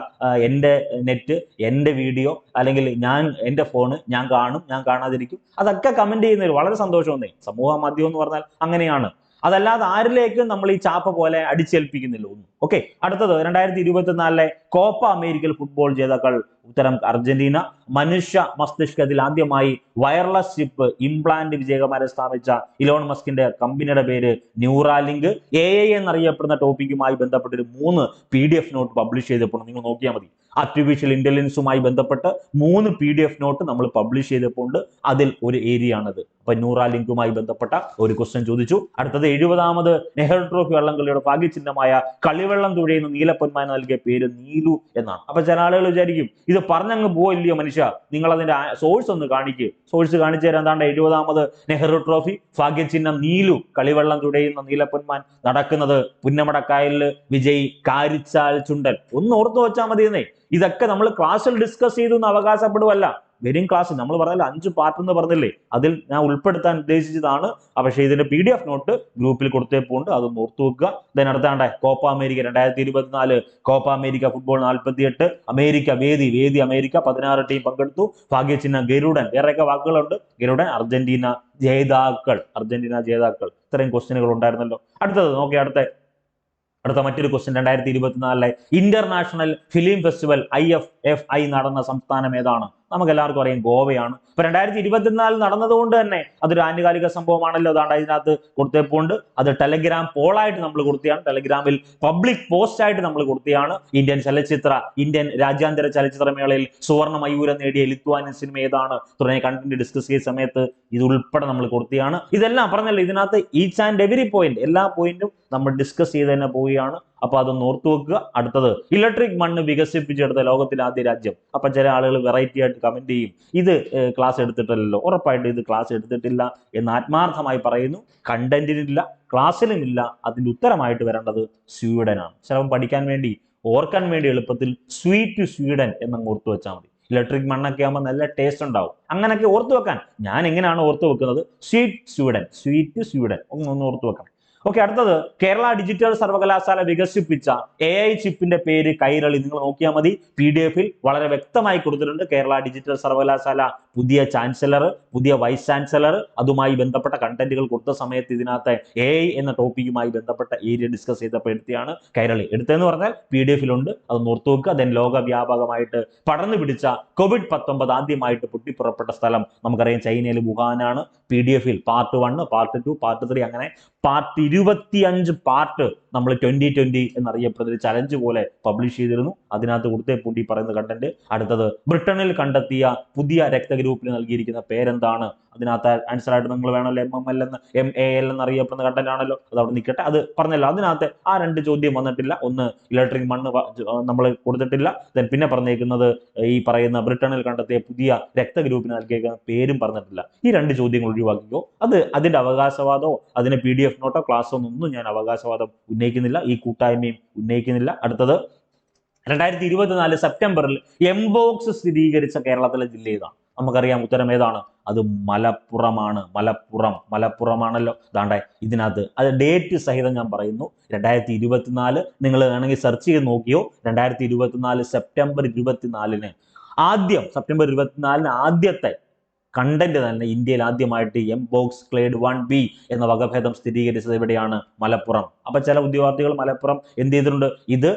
എന്റെ നെറ്റ് എന്റെ വീഡിയോ അല്ലെങ്കിൽ ഞാൻ എന്റെ ഫോണ് ഞാൻ കാണും ഞാൻ കാണാതിരിക്കും. അതൊക്കെ കമന്റ് ചെയ്യുന്നവർ വളരെ സന്തോഷം സമൂഹ മാധ്യമം എന്ന് പറഞ്ഞാൽ അങ്ങനെയാണ്. അതല്ലാതെ ആരിലേക്കും നമ്മൾ ഈ ചാപ്പ പോലെ അടിച്ചേൽപ്പിക്കുന്നില്ല ഒന്നും. ഓക്കെ അടുത്തത് രണ്ടായിരത്തി ഇരുപത്തിനാലിലെ കോപ്പ അമേരിക്കൽ ഫുട്ബോൾ ജേതാക്കൾ ഉത്തരം അർജന്റീന. മനുഷ്യ മസ്തിഷ്കത്തിൽ ആദ്യമായി വയർലെസ് ചിപ്പ് ഇംപ്ലാന്റ് വിജയകരമായി സ്ഥാപിച്ച ഇലോൺ മസ്കിന്റെ കമ്പനിയുടെ പേര് ന്യൂറാലിങ്ക് എ എന്നറിയപ്പെടുന്ന ടോപ്പിക്കുമായി ബന്ധപ്പെട്ട് മൂന്ന് P D F note publish ചെയ്തപ്പോൾ നിങ്ങൾ നോക്കിയാൽ മതി. ആർട്ടിഫിഷ്യൽ ഇന്റലിജൻസുമായി ബന്ധപ്പെട്ട് മൂന്ന് പി ഡി എഫ് നോട്ട് നമ്മൾ പബ്ലിഷ് ചെയ്തപ്പോൾ അതിൽ ഒരു ഏരിയ ആണത് അപ്പൊ ന്യൂറാലിങ്കുമായി ബന്ധപ്പെട്ട ഒരു ക്വസ്റ്റ്യൻ ചോദിച്ചു. അടുത്തത് എഴുപതാമത് നെഹ്റു ട്രോഫി വള്ളംകളിയുടെ ഭാഗ്യചിഹ്നമായ കളിവെള്ളം തുഴയുന്ന നീലപ്പൊന്മാൻ നൽകിയ പേര് നീലു എന്നാണ്. അപ്പൊ ചില ആളുകൾ വിചാരിക്കും ഇത് പറഞ്ഞങ്ങ് പോവില്ലയോ മനുഷ്യ? നിങ്ങൾ അതിന്റെ സോഴ്സ് ഒന്ന് കാണിക്കുക സോഴ്സ് കാണിച്ചു തരാൻ താണ്ട എഴുപതാമത് നെഹ്റു ട്രോഫി. ഭാഗ്യചിഹ്നം നീലു കളിവെള്ളം തുഴയുന്ന നീലപ്പൊന്മാൻ നടക്കുന്നത് പുന്നമടക്കായലിൽ വിജയ് കാരിച്ചാൽ ചുണ്ടൻ. ഒന്ന് ഓർത്തു വെച്ചാൽ മതിയെന്നേ. ഇതൊക്കെ നമ്മൾ ക്ലാസ്സിൽ ഡിസ്കസ് ചെയ്തു എന്ന് അവകാശപ്പെടുവല്ല. വരും ക്ലാസ് നമ്മൾ പറഞ്ഞാൽ അഞ്ച് പാർട്ട് എന്ന് പറഞ്ഞില്ലേ? അതിൽ ഞാൻ ഉൾപ്പെടുത്താൻ ഉദ്ദേശിച്ചതാണ്. പക്ഷേ ഇതിന്റെ പി ഡി എഫ് നോട്ട് ഗ്രൂപ്പിൽ കൊടുത്തേപ്പുണ്ട്. അത് ഓർത്തു വെക്കുക. ദെൻ അടുത്താണ്ടേ കോപ്പ അമേരിക്ക രണ്ടായിരത്തി ഇരുപത്തിനാല് കോപ്പ അമേരിക്ക ഫുട്ബോൾ നാൽപ്പത്തിയെട്ട് അമേരിക്ക വേദി വേദി അമേരിക്ക പതിനാറ് ടീം പങ്കെടുത്തു. ഭാഗ്യചിഹ്നം ഗരുഡൻ. വേറെയൊക്കെ വാക്കുകളുണ്ട്. ഗരുഡൻ അർജന്റീന ജേതാക്കൾ. അർജന്റീന ജേതാക്കൾ. ഇത്രയും ക്വസ്റ്റ്യനുകൾ ഉണ്ടായിരുന്നല്ലോ. അടുത്തത് നോക്കി അടുത്ത അടുത്ത മറ്റൊരു ക്വസ്റ്റ്യൻ രണ്ടായിരത്തി ഇരുപത്തിനാലിലെ international film festival I F F I നടന്ന സംസ്ഥാനം ഏതാണ്? നമുക്ക് എല്ലാവർക്കും അറിയാം ഗോവയാണ്. ഇപ്പൊ രണ്ടായിരത്തി ഇരുപത്തിനാലിൽ നടന്നതുകൊണ്ട് തന്നെ അതൊരു ആനുകാലിക സംഭവമാണല്ലോ. അതാണ്ട് അതിനകത്ത് കൊടുത്തപ്പോണ്ട്. അത് ടെലഗ്രാം പോളായിട്ട് നമ്മൾ കൊടുത്തിയാണ് ടെലഗ്രാമിൽ പബ്ലിക് പോസ്റ്റ് ആയിട്ട് നമ്മൾ കൊടുത്തിയാണ് ഇന്ത്യൻ ചലച്ചിത്ര ഇന്ത്യൻ രാജ്യാന്തര ചലച്ചിത്രമേളയിൽ സുവർണ മയൂരം നേടിയ ലിത്വാനിയൻ സിനിമ ഏതാണ്? തുടങ്ങിയ കണ്ടന്റ് ഡിസ്കസ് ചെയ്ത സമയത്ത് ഇത് ഉൾപ്പെടെ നമ്മൾ കൊടുത്തിയാണ് ഇതെല്ലാം പറഞ്ഞല്ലോ ഇതിനകത്ത് ഈച്ച് ആൻഡ് എവരി പോയിന്റ് എല്ലാ പോയിന്റും നമ്മൾ ഡിസ്കസ് ചെയ്ത് തന്നെ പോവുകയാണ്. അപ്പൊ അതൊന്ന് ഓർത്തു വെക്കുക. അടുത്തത് ഇലക്ട്രിക് മണ്ണ് വികസിപ്പിച്ചെടുത്ത ലോകത്തിലെ ആദ്യ രാജ്യം. അപ്പൊ ചില ആളുകൾ വെറൈറ്റി ആയിട്ട് കമന്റ് ചെയ്യും. ഇത് ക്ലാസ് എടുത്തിട്ടില്ലല്ലോ. ഉറപ്പായിട്ട് ഇത് ക്ലാസ് എടുത്തിട്ടില്ല എന്ന് ആത്മാർത്ഥമായി പറയുന്നു. കണ്ടന്റിനില്ല ക്ലാസ്സിലും ഇല്ല. അതിന്റെ ഉത്തരമായിട്ട് വരേണ്ടത് സ്വീഡനാണ്. ചിലപ്പം പഠിക്കാൻ വേണ്ടി ഓർക്കാൻ വേണ്ടി എളുപ്പത്തിൽ സ്വീറ്റ് സ്വീഡൻ എന്നങ്ങ് ഓർത്തു വെച്ചാൽ മതി. ഇലക്ട്രിക് മണ്ണൊക്കെ ആകുമ്പോൾ നല്ല ടേസ്റ്റ് ഉണ്ടാവും. അങ്ങനെയൊക്കെ ഓർത്തു വെക്കാൻ. ഞാൻ എങ്ങനെയാണ് ഓർത്തു വെക്കുന്നത്? സ്വീറ്റ് സ്വീഡൻ സ്വീറ്റ് സ്വീഡൻ ഒന്ന് ഒന്ന് ഓർത്തു വെക്കണം. ഓക്കെ അടുത്തത്. കേരള ഡിജിറ്റൽ സർവകലാശാല വികസിപ്പിച്ച എ ഐ ചിപ്പിന്റെ പേര് കൈരളി. നിങ്ങൾ നോക്കിയാൽ മതി. പി ഡി എഫിൽ വളരെ വ്യക്തമായി കൊടുത്തിട്ടുണ്ട്. കേരള ഡിജിറ്റൽ സർവകലാശാല പുതിയ ചാൻസലർ പുതിയ വൈസ് ചാൻസലർ അതുമായി ബന്ധപ്പെട്ട കണ്ടന്റുകൾ കൊടുത്ത സമയത്ത് ഇതിനകത്ത് എ ഐ എന്ന ടോപ്പിക്കുമായി ബന്ധപ്പെട്ട ഏരിയ ഡിസ്കസ് ചെയ്തപ്പോൾ എടുത്തിയാണ് കൈരളി. എടുത്തതെന്ന് പറഞ്ഞാൽ പി ഡി എഫിലുണ്ട് അത് നോർത്തു വെക്കുക ദെൻ ലോകവ്യാപകമായിട്ട് പടർന്നു പിടിച്ച കോവിഡ് പത്തൊമ്പത് ആദ്യമായിട്ട് പൊട്ടിപ്പുറപ്പെട്ട സ്ഥലം നമുക്കറിയാം ചൈനയിൽ വുഹാനാണ്. പി ഡി എഫിൽ part one part two part three അങ്ങനെ പാർട്ട് ഇരുപത്തിയഞ്ച് പാർട്ട് നമ്മൾ ട്വന്റി ട്വന്റി എന്നറിയപ്പെടുന്ന ഒരു ചലഞ്ച് പോലെ പബ്ലിഷ് ചെയ്തിരുന്നു. അതിനകത്ത് കൊടുത്തേ പൂണ്ടി പറയുന്ന കണ്ടന്റ് അടുത്തത് ബ്രിട്ടനിൽ കണ്ടെത്തിയ പുതിയ രക്തഗ്രൂപ്പിന് നൽകിയിരിക്കുന്ന പേരെന്താണ്? അതിനകത്ത് ആൻസർ ആയിട്ട് നിങ്ങൾ വേണമല്ലോ? എം എം എൽ എന്ന് എം എ എൽ എന്ന് അറിയപ്പെടുന്ന കണ്ടന്റ് ആണല്ലോ അത് അവിടെ നിൽക്കട്ടെ. അത് പറഞ്ഞല്ലോ. അതിനകത്ത് ആ രണ്ട് ചോദ്യം വന്നിട്ടില്ല. ഒന്ന് ഇലക്ട്രിക് മണ്ണ് നമ്മൾ കൊടുത്തിട്ടില്ല. ദെൻ പിന്നെ പറഞ്ഞേക്കുന്നത് ഈ പറയുന്ന ബ്രിട്ടനിൽ കണ്ടെത്തിയ പുതിയ രക്തഗ്രൂപ്പിന് നൽകിയേക്കുന്ന പേരും പറഞ്ഞിട്ടില്ല. ഈ രണ്ട് ചോദ്യങ്ങൾ ഒഴിവാക്കിക്കോ. അത് അതിന്റെ അവകാശവാദമോ അതിന് പി ഡി എഫ് നോട്ടോ ക്ലാസ്സോ ഒന്നും ഞാൻ അവകാശവാദം ഉന്നയിക്കുന്നില്ല. ഈ കൂട്ടായ്മയും ഉന്നയിക്കുന്നില്ല. അടുത്തത് രണ്ടായിരത്തി ഇരുപത്തിനാല് സെപ്റ്റംബറിൽ എംബോക്സ് സ്ഥിരീകരിച്ച കേരളത്തിലെ ജില്ല ഏതാണ്? നമുക്കറിയാം ഉത്തരം ഏതാണ്? അത് മലപ്പുറമാണ്. മലപ്പുറം. മലപ്പുറമാണല്ലോ. ദാണ്ടെ ഇതിനകത്ത്. അത് ഡേറ്റ് സഹിതം ഞാൻ പറയുന്നു. രണ്ടായിരത്തി ഇരുപത്തിനാല് നിങ്ങൾ വേണമെങ്കിൽ സെർച്ച് ചെയ്ത് നോക്കിയോ? രണ്ടായിരത്തി ഇരുപത്തിനാല് സെപ്റ്റംബർ ഇരുപത്തിനാലിന്. ആദ്യം സെപ്റ്റംബർ ഇരുപത്തിനാലിന് ആദ്യത്തെ കണ്ടന്റ് തന്നെ ഇന്ത്യയിൽ ആദ്യമായിട്ട് mpox clade one B എന്ന വകഭേദം സ്ഥിരീകരിച്ചത് എവിടെയാണ്? മലപ്പുറം. അപ്പൊ ചില ഉദ്യോഗാർത്ഥികൾ മലപ്പുറം എന്ത് ചെയ്തിട്ടുണ്ട്? ഇത്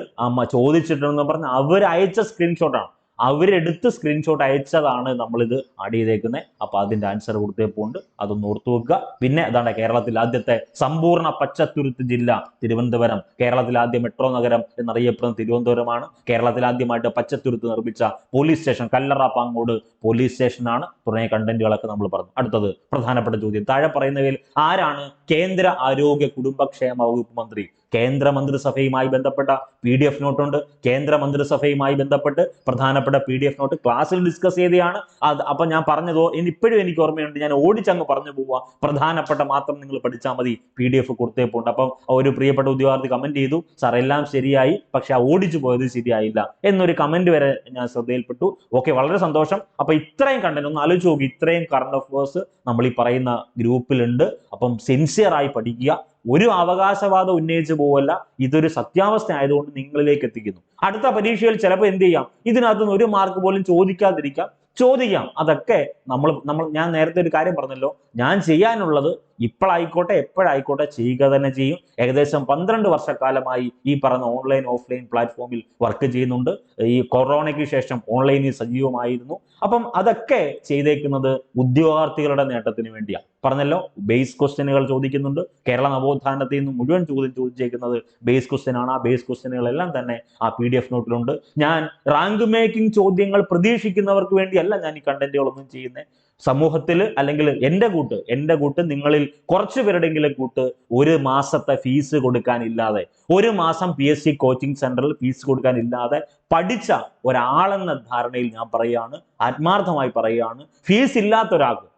ചോദിച്ചിട്ടുണ്ടെന്ന് പറഞ്ഞ് അവർ അയച്ച സ്ക്രീൻഷോട്ടാണ് അവരെടുത്ത് സ്ക്രീൻഷോട്ട് അയച്ചതാണ് നമ്മളിത് ആഡ് ചെയ്തേക്കുന്നത് അപ്പൊ അതിന്റെ ആൻസർ കൊടുത്തേപ്പുണ്ട് അതൊന്ന് ഓർത്തു വെക്കുക. പിന്നെ അതാണ് കേരളത്തിൽ ആദ്യത്തെ സമ്പൂർണ പച്ചത്തുരുത്ത് ജില്ല തിരുവനന്തപുരം. കേരളത്തിൽ ആദ്യ മെട്രോ നഗരം എന്നറിയപ്പെടുന്ന തിരുവനന്തപുരമാണ്. കേരളത്തിൽ ആദ്യമായിട്ട് പച്ചത്തുരുത്ത് നിർമ്മിച്ച police station Kallara Pangode police സ്റ്റേഷനാണ് തുടങ്ങിയ കണ്ടന്റുകളൊക്കെ നമ്മൾ പറഞ്ഞു. അടുത്തത് പ്രധാനപ്പെട്ട ചോദ്യം. താഴെ പറയുന്നവയിൽ ആരാണ് കേന്ദ്ര ആരോഗ്യ കുടുംബക്ഷേമ വകുപ്പ് മന്ത്രി? കേന്ദ്ര മന്ത്രിസഭയുമായി ബന്ധപ്പെട്ട പി ഡി എഫ് നോട്ടുണ്ട്. കേന്ദ്ര മന്ത്രിസഭയുമായി ബന്ധപ്പെട്ട് പ്രധാനപ്പെട്ട പി ഡി എഫ് നോട്ട് ക്ലാസ്സിൽ ഡിസ്കസ് ചെയ്തതാണ് അത് അപ്പൊ ഞാൻ പറഞ്ഞതോ ഇപ്പോഴും എനിക്ക് ഓർമ്മയുണ്ട്. ഞാൻ ഓടിച്ചങ്ങ് പറഞ്ഞു പോവുക. പ്രധാനപ്പെട്ട മാത്രം നിങ്ങൾ പഠിച്ചാൽ മതി. പി ഡി എഫ് കൊടുത്തേപ്പുണ്ട് അപ്പം ഒരു പ്രിയപ്പെട്ട ഉദ്യോഗാർത്ഥി കമന്റ് ചെയ്തു. സാർ എല്ലാം ശരിയായി. പക്ഷെ ആ ഓടിച്ചു പോയത് ശരിയായില്ല. എന്നൊരു കമന്റ് വരെ ഞാൻ ശ്രദ്ധയിൽപ്പെട്ടു. ഓക്കെ വളരെ സന്തോഷം. അപ്പൊ ഇത്രയും കണ്ടന്റ് ഒന്ന് ആലോചിച്ച് നോക്കി. ഇത്രയും കറണ്ട് അഫേഴ്സ് നമ്മൾ ഈ പറയുന്ന ഗ്രൂപ്പിലുണ്ട്. അപ്പം സിൻസിയർ ആയി പഠിക്കുക. ഒരു അവകാശവാദം ഉന്നയിച്ചു പോവല്ല ഇതൊരു സത്യാവസ്ഥ ആയതുകൊണ്ട് നിങ്ങളിലേക്ക് എത്തിക്കുന്നു. അടുത്ത പരീക്ഷയിൽ ചിലപ്പോൾ എന്ത് ചെയ്യാം? ഇതിനകത്ത് നിന്ന് ഒരു മാർക്ക് പോലും ചോദിക്കാതിരിക്കാം. ചോദിക്കാം. അതൊക്കെ നമ്മൾ നമ്മൾ ഞാൻ നേരത്തെ ഒരു കാര്യം പറഞ്ഞല്ലോ. ഞാൻ ചെയ്യാനുള്ളത് ഇപ്പോഴായിക്കോട്ടെ എപ്പോഴായിക്കോട്ടെ ചെയ്യുക തന്നെ ചെയ്യും. ഏകദേശം പന്ത്രണ്ട് വർഷക്കാലമായി ഈ പറഞ്ഞ ഓൺലൈൻ ഓഫ്ലൈൻ പ്ലാറ്റ്ഫോമിൽ വർക്ക് ചെയ്യുന്നുണ്ട്. ഈ കൊറോണയ്ക്ക് ശേഷം ഓൺലൈനിൽ സജീവമായിരുന്നു. അപ്പം അതൊക്കെ ചെയ്തേക്കുന്നത് ഉദ്യോഗാർത്ഥികളുടെ നേട്ടത്തിന് വേണ്ടിയാണ്. പറഞ്ഞല്ലോ ബേസ് ക്വസ്റ്റ്യനുകൾ ചോദിക്കുന്നുണ്ട്. കേരള നവോത്ഥാനത്തിൽ നിന്ന് മുഴുവൻ ചോദ്യം ചോദിച്ചേക്കുന്നത് ബേസ് ക്വസ്റ്റ്യൻ ആണ്. ആ ബേസ് ക്വസ്റ്റ്യനുകളെല്ലാം തന്നെ ആ പി ഡി എഫ് നോട്ടിലുണ്ട്. ഞാൻ റാങ്ക് മേക്കിംഗ് ചോദ്യങ്ങൾ പ്രതീക്ഷിക്കുന്നവർക്ക് വേണ്ടിയല്ല ഞാൻ ഈ കണ്ടന്റുകളൊന്നും ചെയ്യുന്നത്. സമൂഹത്തിൽ അല്ലെങ്കിൽ എന്റെ കൂട്ട് എന്റെ കൂട്ട് നിങ്ങളിൽ കുറച്ച് പേരുടെങ്കിലും കൂട്ട് ഒരു മാസത്തെ ഫീസ് കൊടുക്കാനില്ലാതെ ഒരു മാസം പി എസ് സി കോച്ചിങ് സെന്ററിൽ ഫീസ് കൊടുക്കാനില്ലാതെ പഠിച്ച ഒരാളെന്ന ധാരണയിൽ ഞാൻ പറയുകയാണ് ആത്മാർത്ഥമായി പറയുകയാണ് ഫീസ് ഇല്ലാത്ത ഒരാൾക്ക്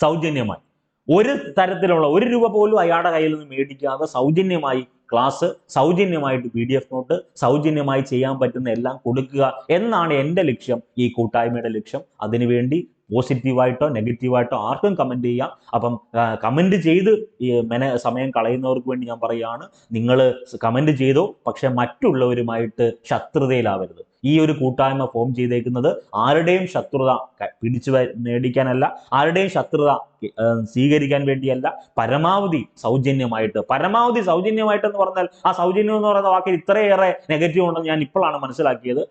സൗജന്യമായി ഒരു തരത്തിലുള്ള ഒരു രൂപ പോലും അയാളുടെ കയ്യിൽ നിന്ന് മേടിക്കാതെ സൗജന്യമായി ക്ലാസ് സൗജന്യമായിട്ട് പി ഡി എഫ് നോട്ട് സൗജന്യമായി ചെയ്യാൻ പറ്റുന്ന എല്ലാം കൊടുക്കുക എന്നാണ് എന്റെ ലക്ഷ്യം ഈ കൂട്ടായ്മയുടെ ലക്ഷ്യം. അതിനുവേണ്ടി പോസിറ്റീവായിട്ടോ നെഗറ്റീവായിട്ടോ ആർക്കും കമന്റ് ചെയ്യാം. അപ്പം കമന്റ് ചെയ്ത് മെന സമയം കളയുന്നവർക്ക് വേണ്ടി ഞാൻ പറയുകയാണ്. നിങ്ങൾ കമന്റ് ചെയ്തോ പക്ഷേ മറ്റുള്ളവരുമായിട്ട് ശത്രുതയിലാവരുത്. ഈ ഒരു കൂട്ടായ്മ ഫോം ചെയ്തേക്കുന്നത് ആരുടെയും ശത്രുത പിടിച്ചു നേടിക്കാനല്ല ആരുടെയും ശത്രുത സ്വീകരിക്കാൻ വേണ്ടിയല്ല പരമാവധി സൗജന്യമായിട്ട് പരമാവധി സൗജന്യമായിട്ട് എന്ന് പറഞ്ഞാൽ ആ സൗജന്യം എന്ന് പറയുന്ന വാക്കിൽ ഇത്രയേറെ നെഗറ്റീവ് ഉണ്ടെന്ന് ഞാൻ ഇപ്പോഴാണ് മനസ്സിലാക്കിയത്.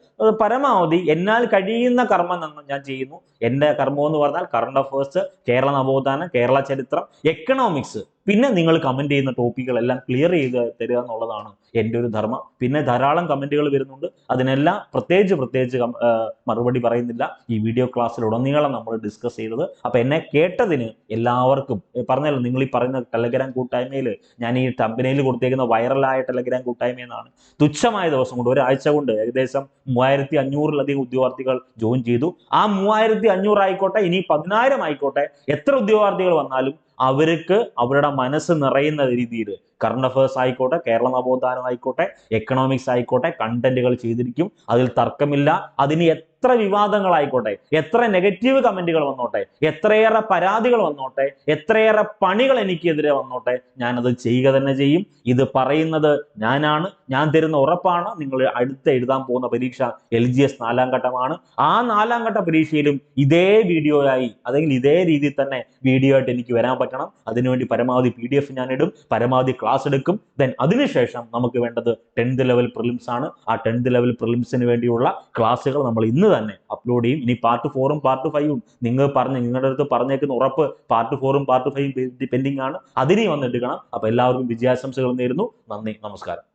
പരമാവധി എന്നാൽ കഴിയുന്ന കർമ്മം ഞാൻ ചെയ്യുന്നു. എന്റെ കർമ്മം എന്ന് പറഞ്ഞാൽ കറണ്ട് അഫേഴ്സ് കേരള നവോത്ഥാനം കേരള ചരിത്രം എക്കണോമിക്സ് പിന്നെ നിങ്ങൾ കമന്റ് ചെയ്യുന്ന ടോപ്പിക്കുകളെല്ലാം ക്ലിയർ ചെയ്ത് തരിക എന്നുള്ളതാണ് എന്റെ ഒരു ധർമ്മം. പിന്നെ ധാരാളം കമന്റുകൾ വരുന്നുണ്ട്. അതിനെല്ലാം പ്രത്യേകിച്ച് പ്രത്യേകിച്ച് മറുപടി പറയുന്നില്ല. ഈ വീഡിയോ ക്ലാസ്സിലുടനീളം നമ്മൾ ഡിസ്കസ് ചെയ്തത്. അപ്പോൾ എന്നെ കേട്ടതിന് എല്ലാവർക്കും പറഞ്ഞല്ലോ നിങ്ങൾ ഈ പറയുന്ന ടെലഗ്രാം കൂട്ടായ്മയിൽ ഞാൻ ഈ കമ്പനിയിൽ കൊടുത്തേക്കുന്ന വൈറലായ ടെലഗ്രാം കൂട്ടായ്മ എന്നാണ് തുച്ഛമായ ദിവസം കൊണ്ട് ഒരാഴ്ച കൊണ്ട് ഏകദേശം മൂവായിരത്തി അഞ്ഞൂറിലധികം ഉദ്യോഗാർത്ഥികൾ ജോയിൻ ചെയ്തു. ആ മൂവായിരത്തി അഞ്ഞൂറ് ആയിക്കോട്ടെ ഇനി പതിനായിരം ആയിക്കോട്ടെ എത്ര ഉദ്യോഗാർത്ഥികൾ വന്നാലും അവർക്ക് അവരുടെ മനസ്സ് നിറയുന്ന രീതിയിൽ കറണ്ട് അഫേഴ്സ് ആയിക്കോട്ടെ കേരള നവോത്ഥാനം ആയിക്കോട്ടെ എക്കണോമിക്സ് ആയിക്കോട്ടെ കണ്ടന്റുകൾ ചെയ്തിരിക്കും. അതിൽ തർക്കമില്ല. അതിന് എത്ര വിവാദങ്ങളായിക്കോട്ടെ എത്ര നെഗറ്റീവ് കമന്റുകൾ വന്നോട്ടെ എത്രയേറെ പരാതികൾ വന്നോട്ടെ എത്രയേറെ പണികൾ എനിക്കെതിരെ വന്നോട്ടെ ഞാനത് ചെയ്യുക തന്നെ ചെയ്യും. ഇത് പറയുന്നത് ഞാനാണ്. ഞാൻ തരുന്ന ഉറപ്പാണ്. നിങ്ങൾ അടുത്ത് എഴുതാൻ പോകുന്ന പരീക്ഷ എൽ ജി എസ് നാലാം ഘട്ടമാണ്. ആ നാലാം ഘട്ട പരീക്ഷയിലും ഇതേ വീഡിയോയായി അല്ലെങ്കിൽ ഇതേ രീതിയിൽ തന്നെ വീഡിയോ ആയിട്ട് എനിക്ക് വരാൻ പറ്റണം. അതിനുവേണ്ടി പരമാവധി പി ഡി എഫ് ഞാൻ ഇടും പരമാവധി ക്ലാസ് എടുക്കും. ദെൻ അതിനുശേഷം നമുക്ക് വേണ്ടത് ടെൻത്ത് ലെവൽ പ്രിലിംസ് ആണ്. ആ ടെൻത്ത് ലെവൽ പ്രിലിംസിന് വേണ്ടിയുള്ള ക്ലാസ്സുകൾ നമ്മൾ ഇന്ന് തന്നെ. അപ്ലോഡ് ചെയ്യും. ഇനി പാർട്ട് ഫോറും പാർട്ട് ഫൈവും നിങ്ങൾ പറഞ്ഞ് നിങ്ങളുടെ അടുത്ത് പറഞ്ഞേക്കുന്ന ഉറപ്പ് പാർട്ട് ഫോറും പാർട്ട് ഫൈവും പെൻഡിങ് ആണ്. അതിനെയും വന്നെടുക്കണം അപ്പൊ എല്ലാവർക്കും വിജയാശംസകൾ നേരുന്നു. നന്ദി. നമസ്കാരം.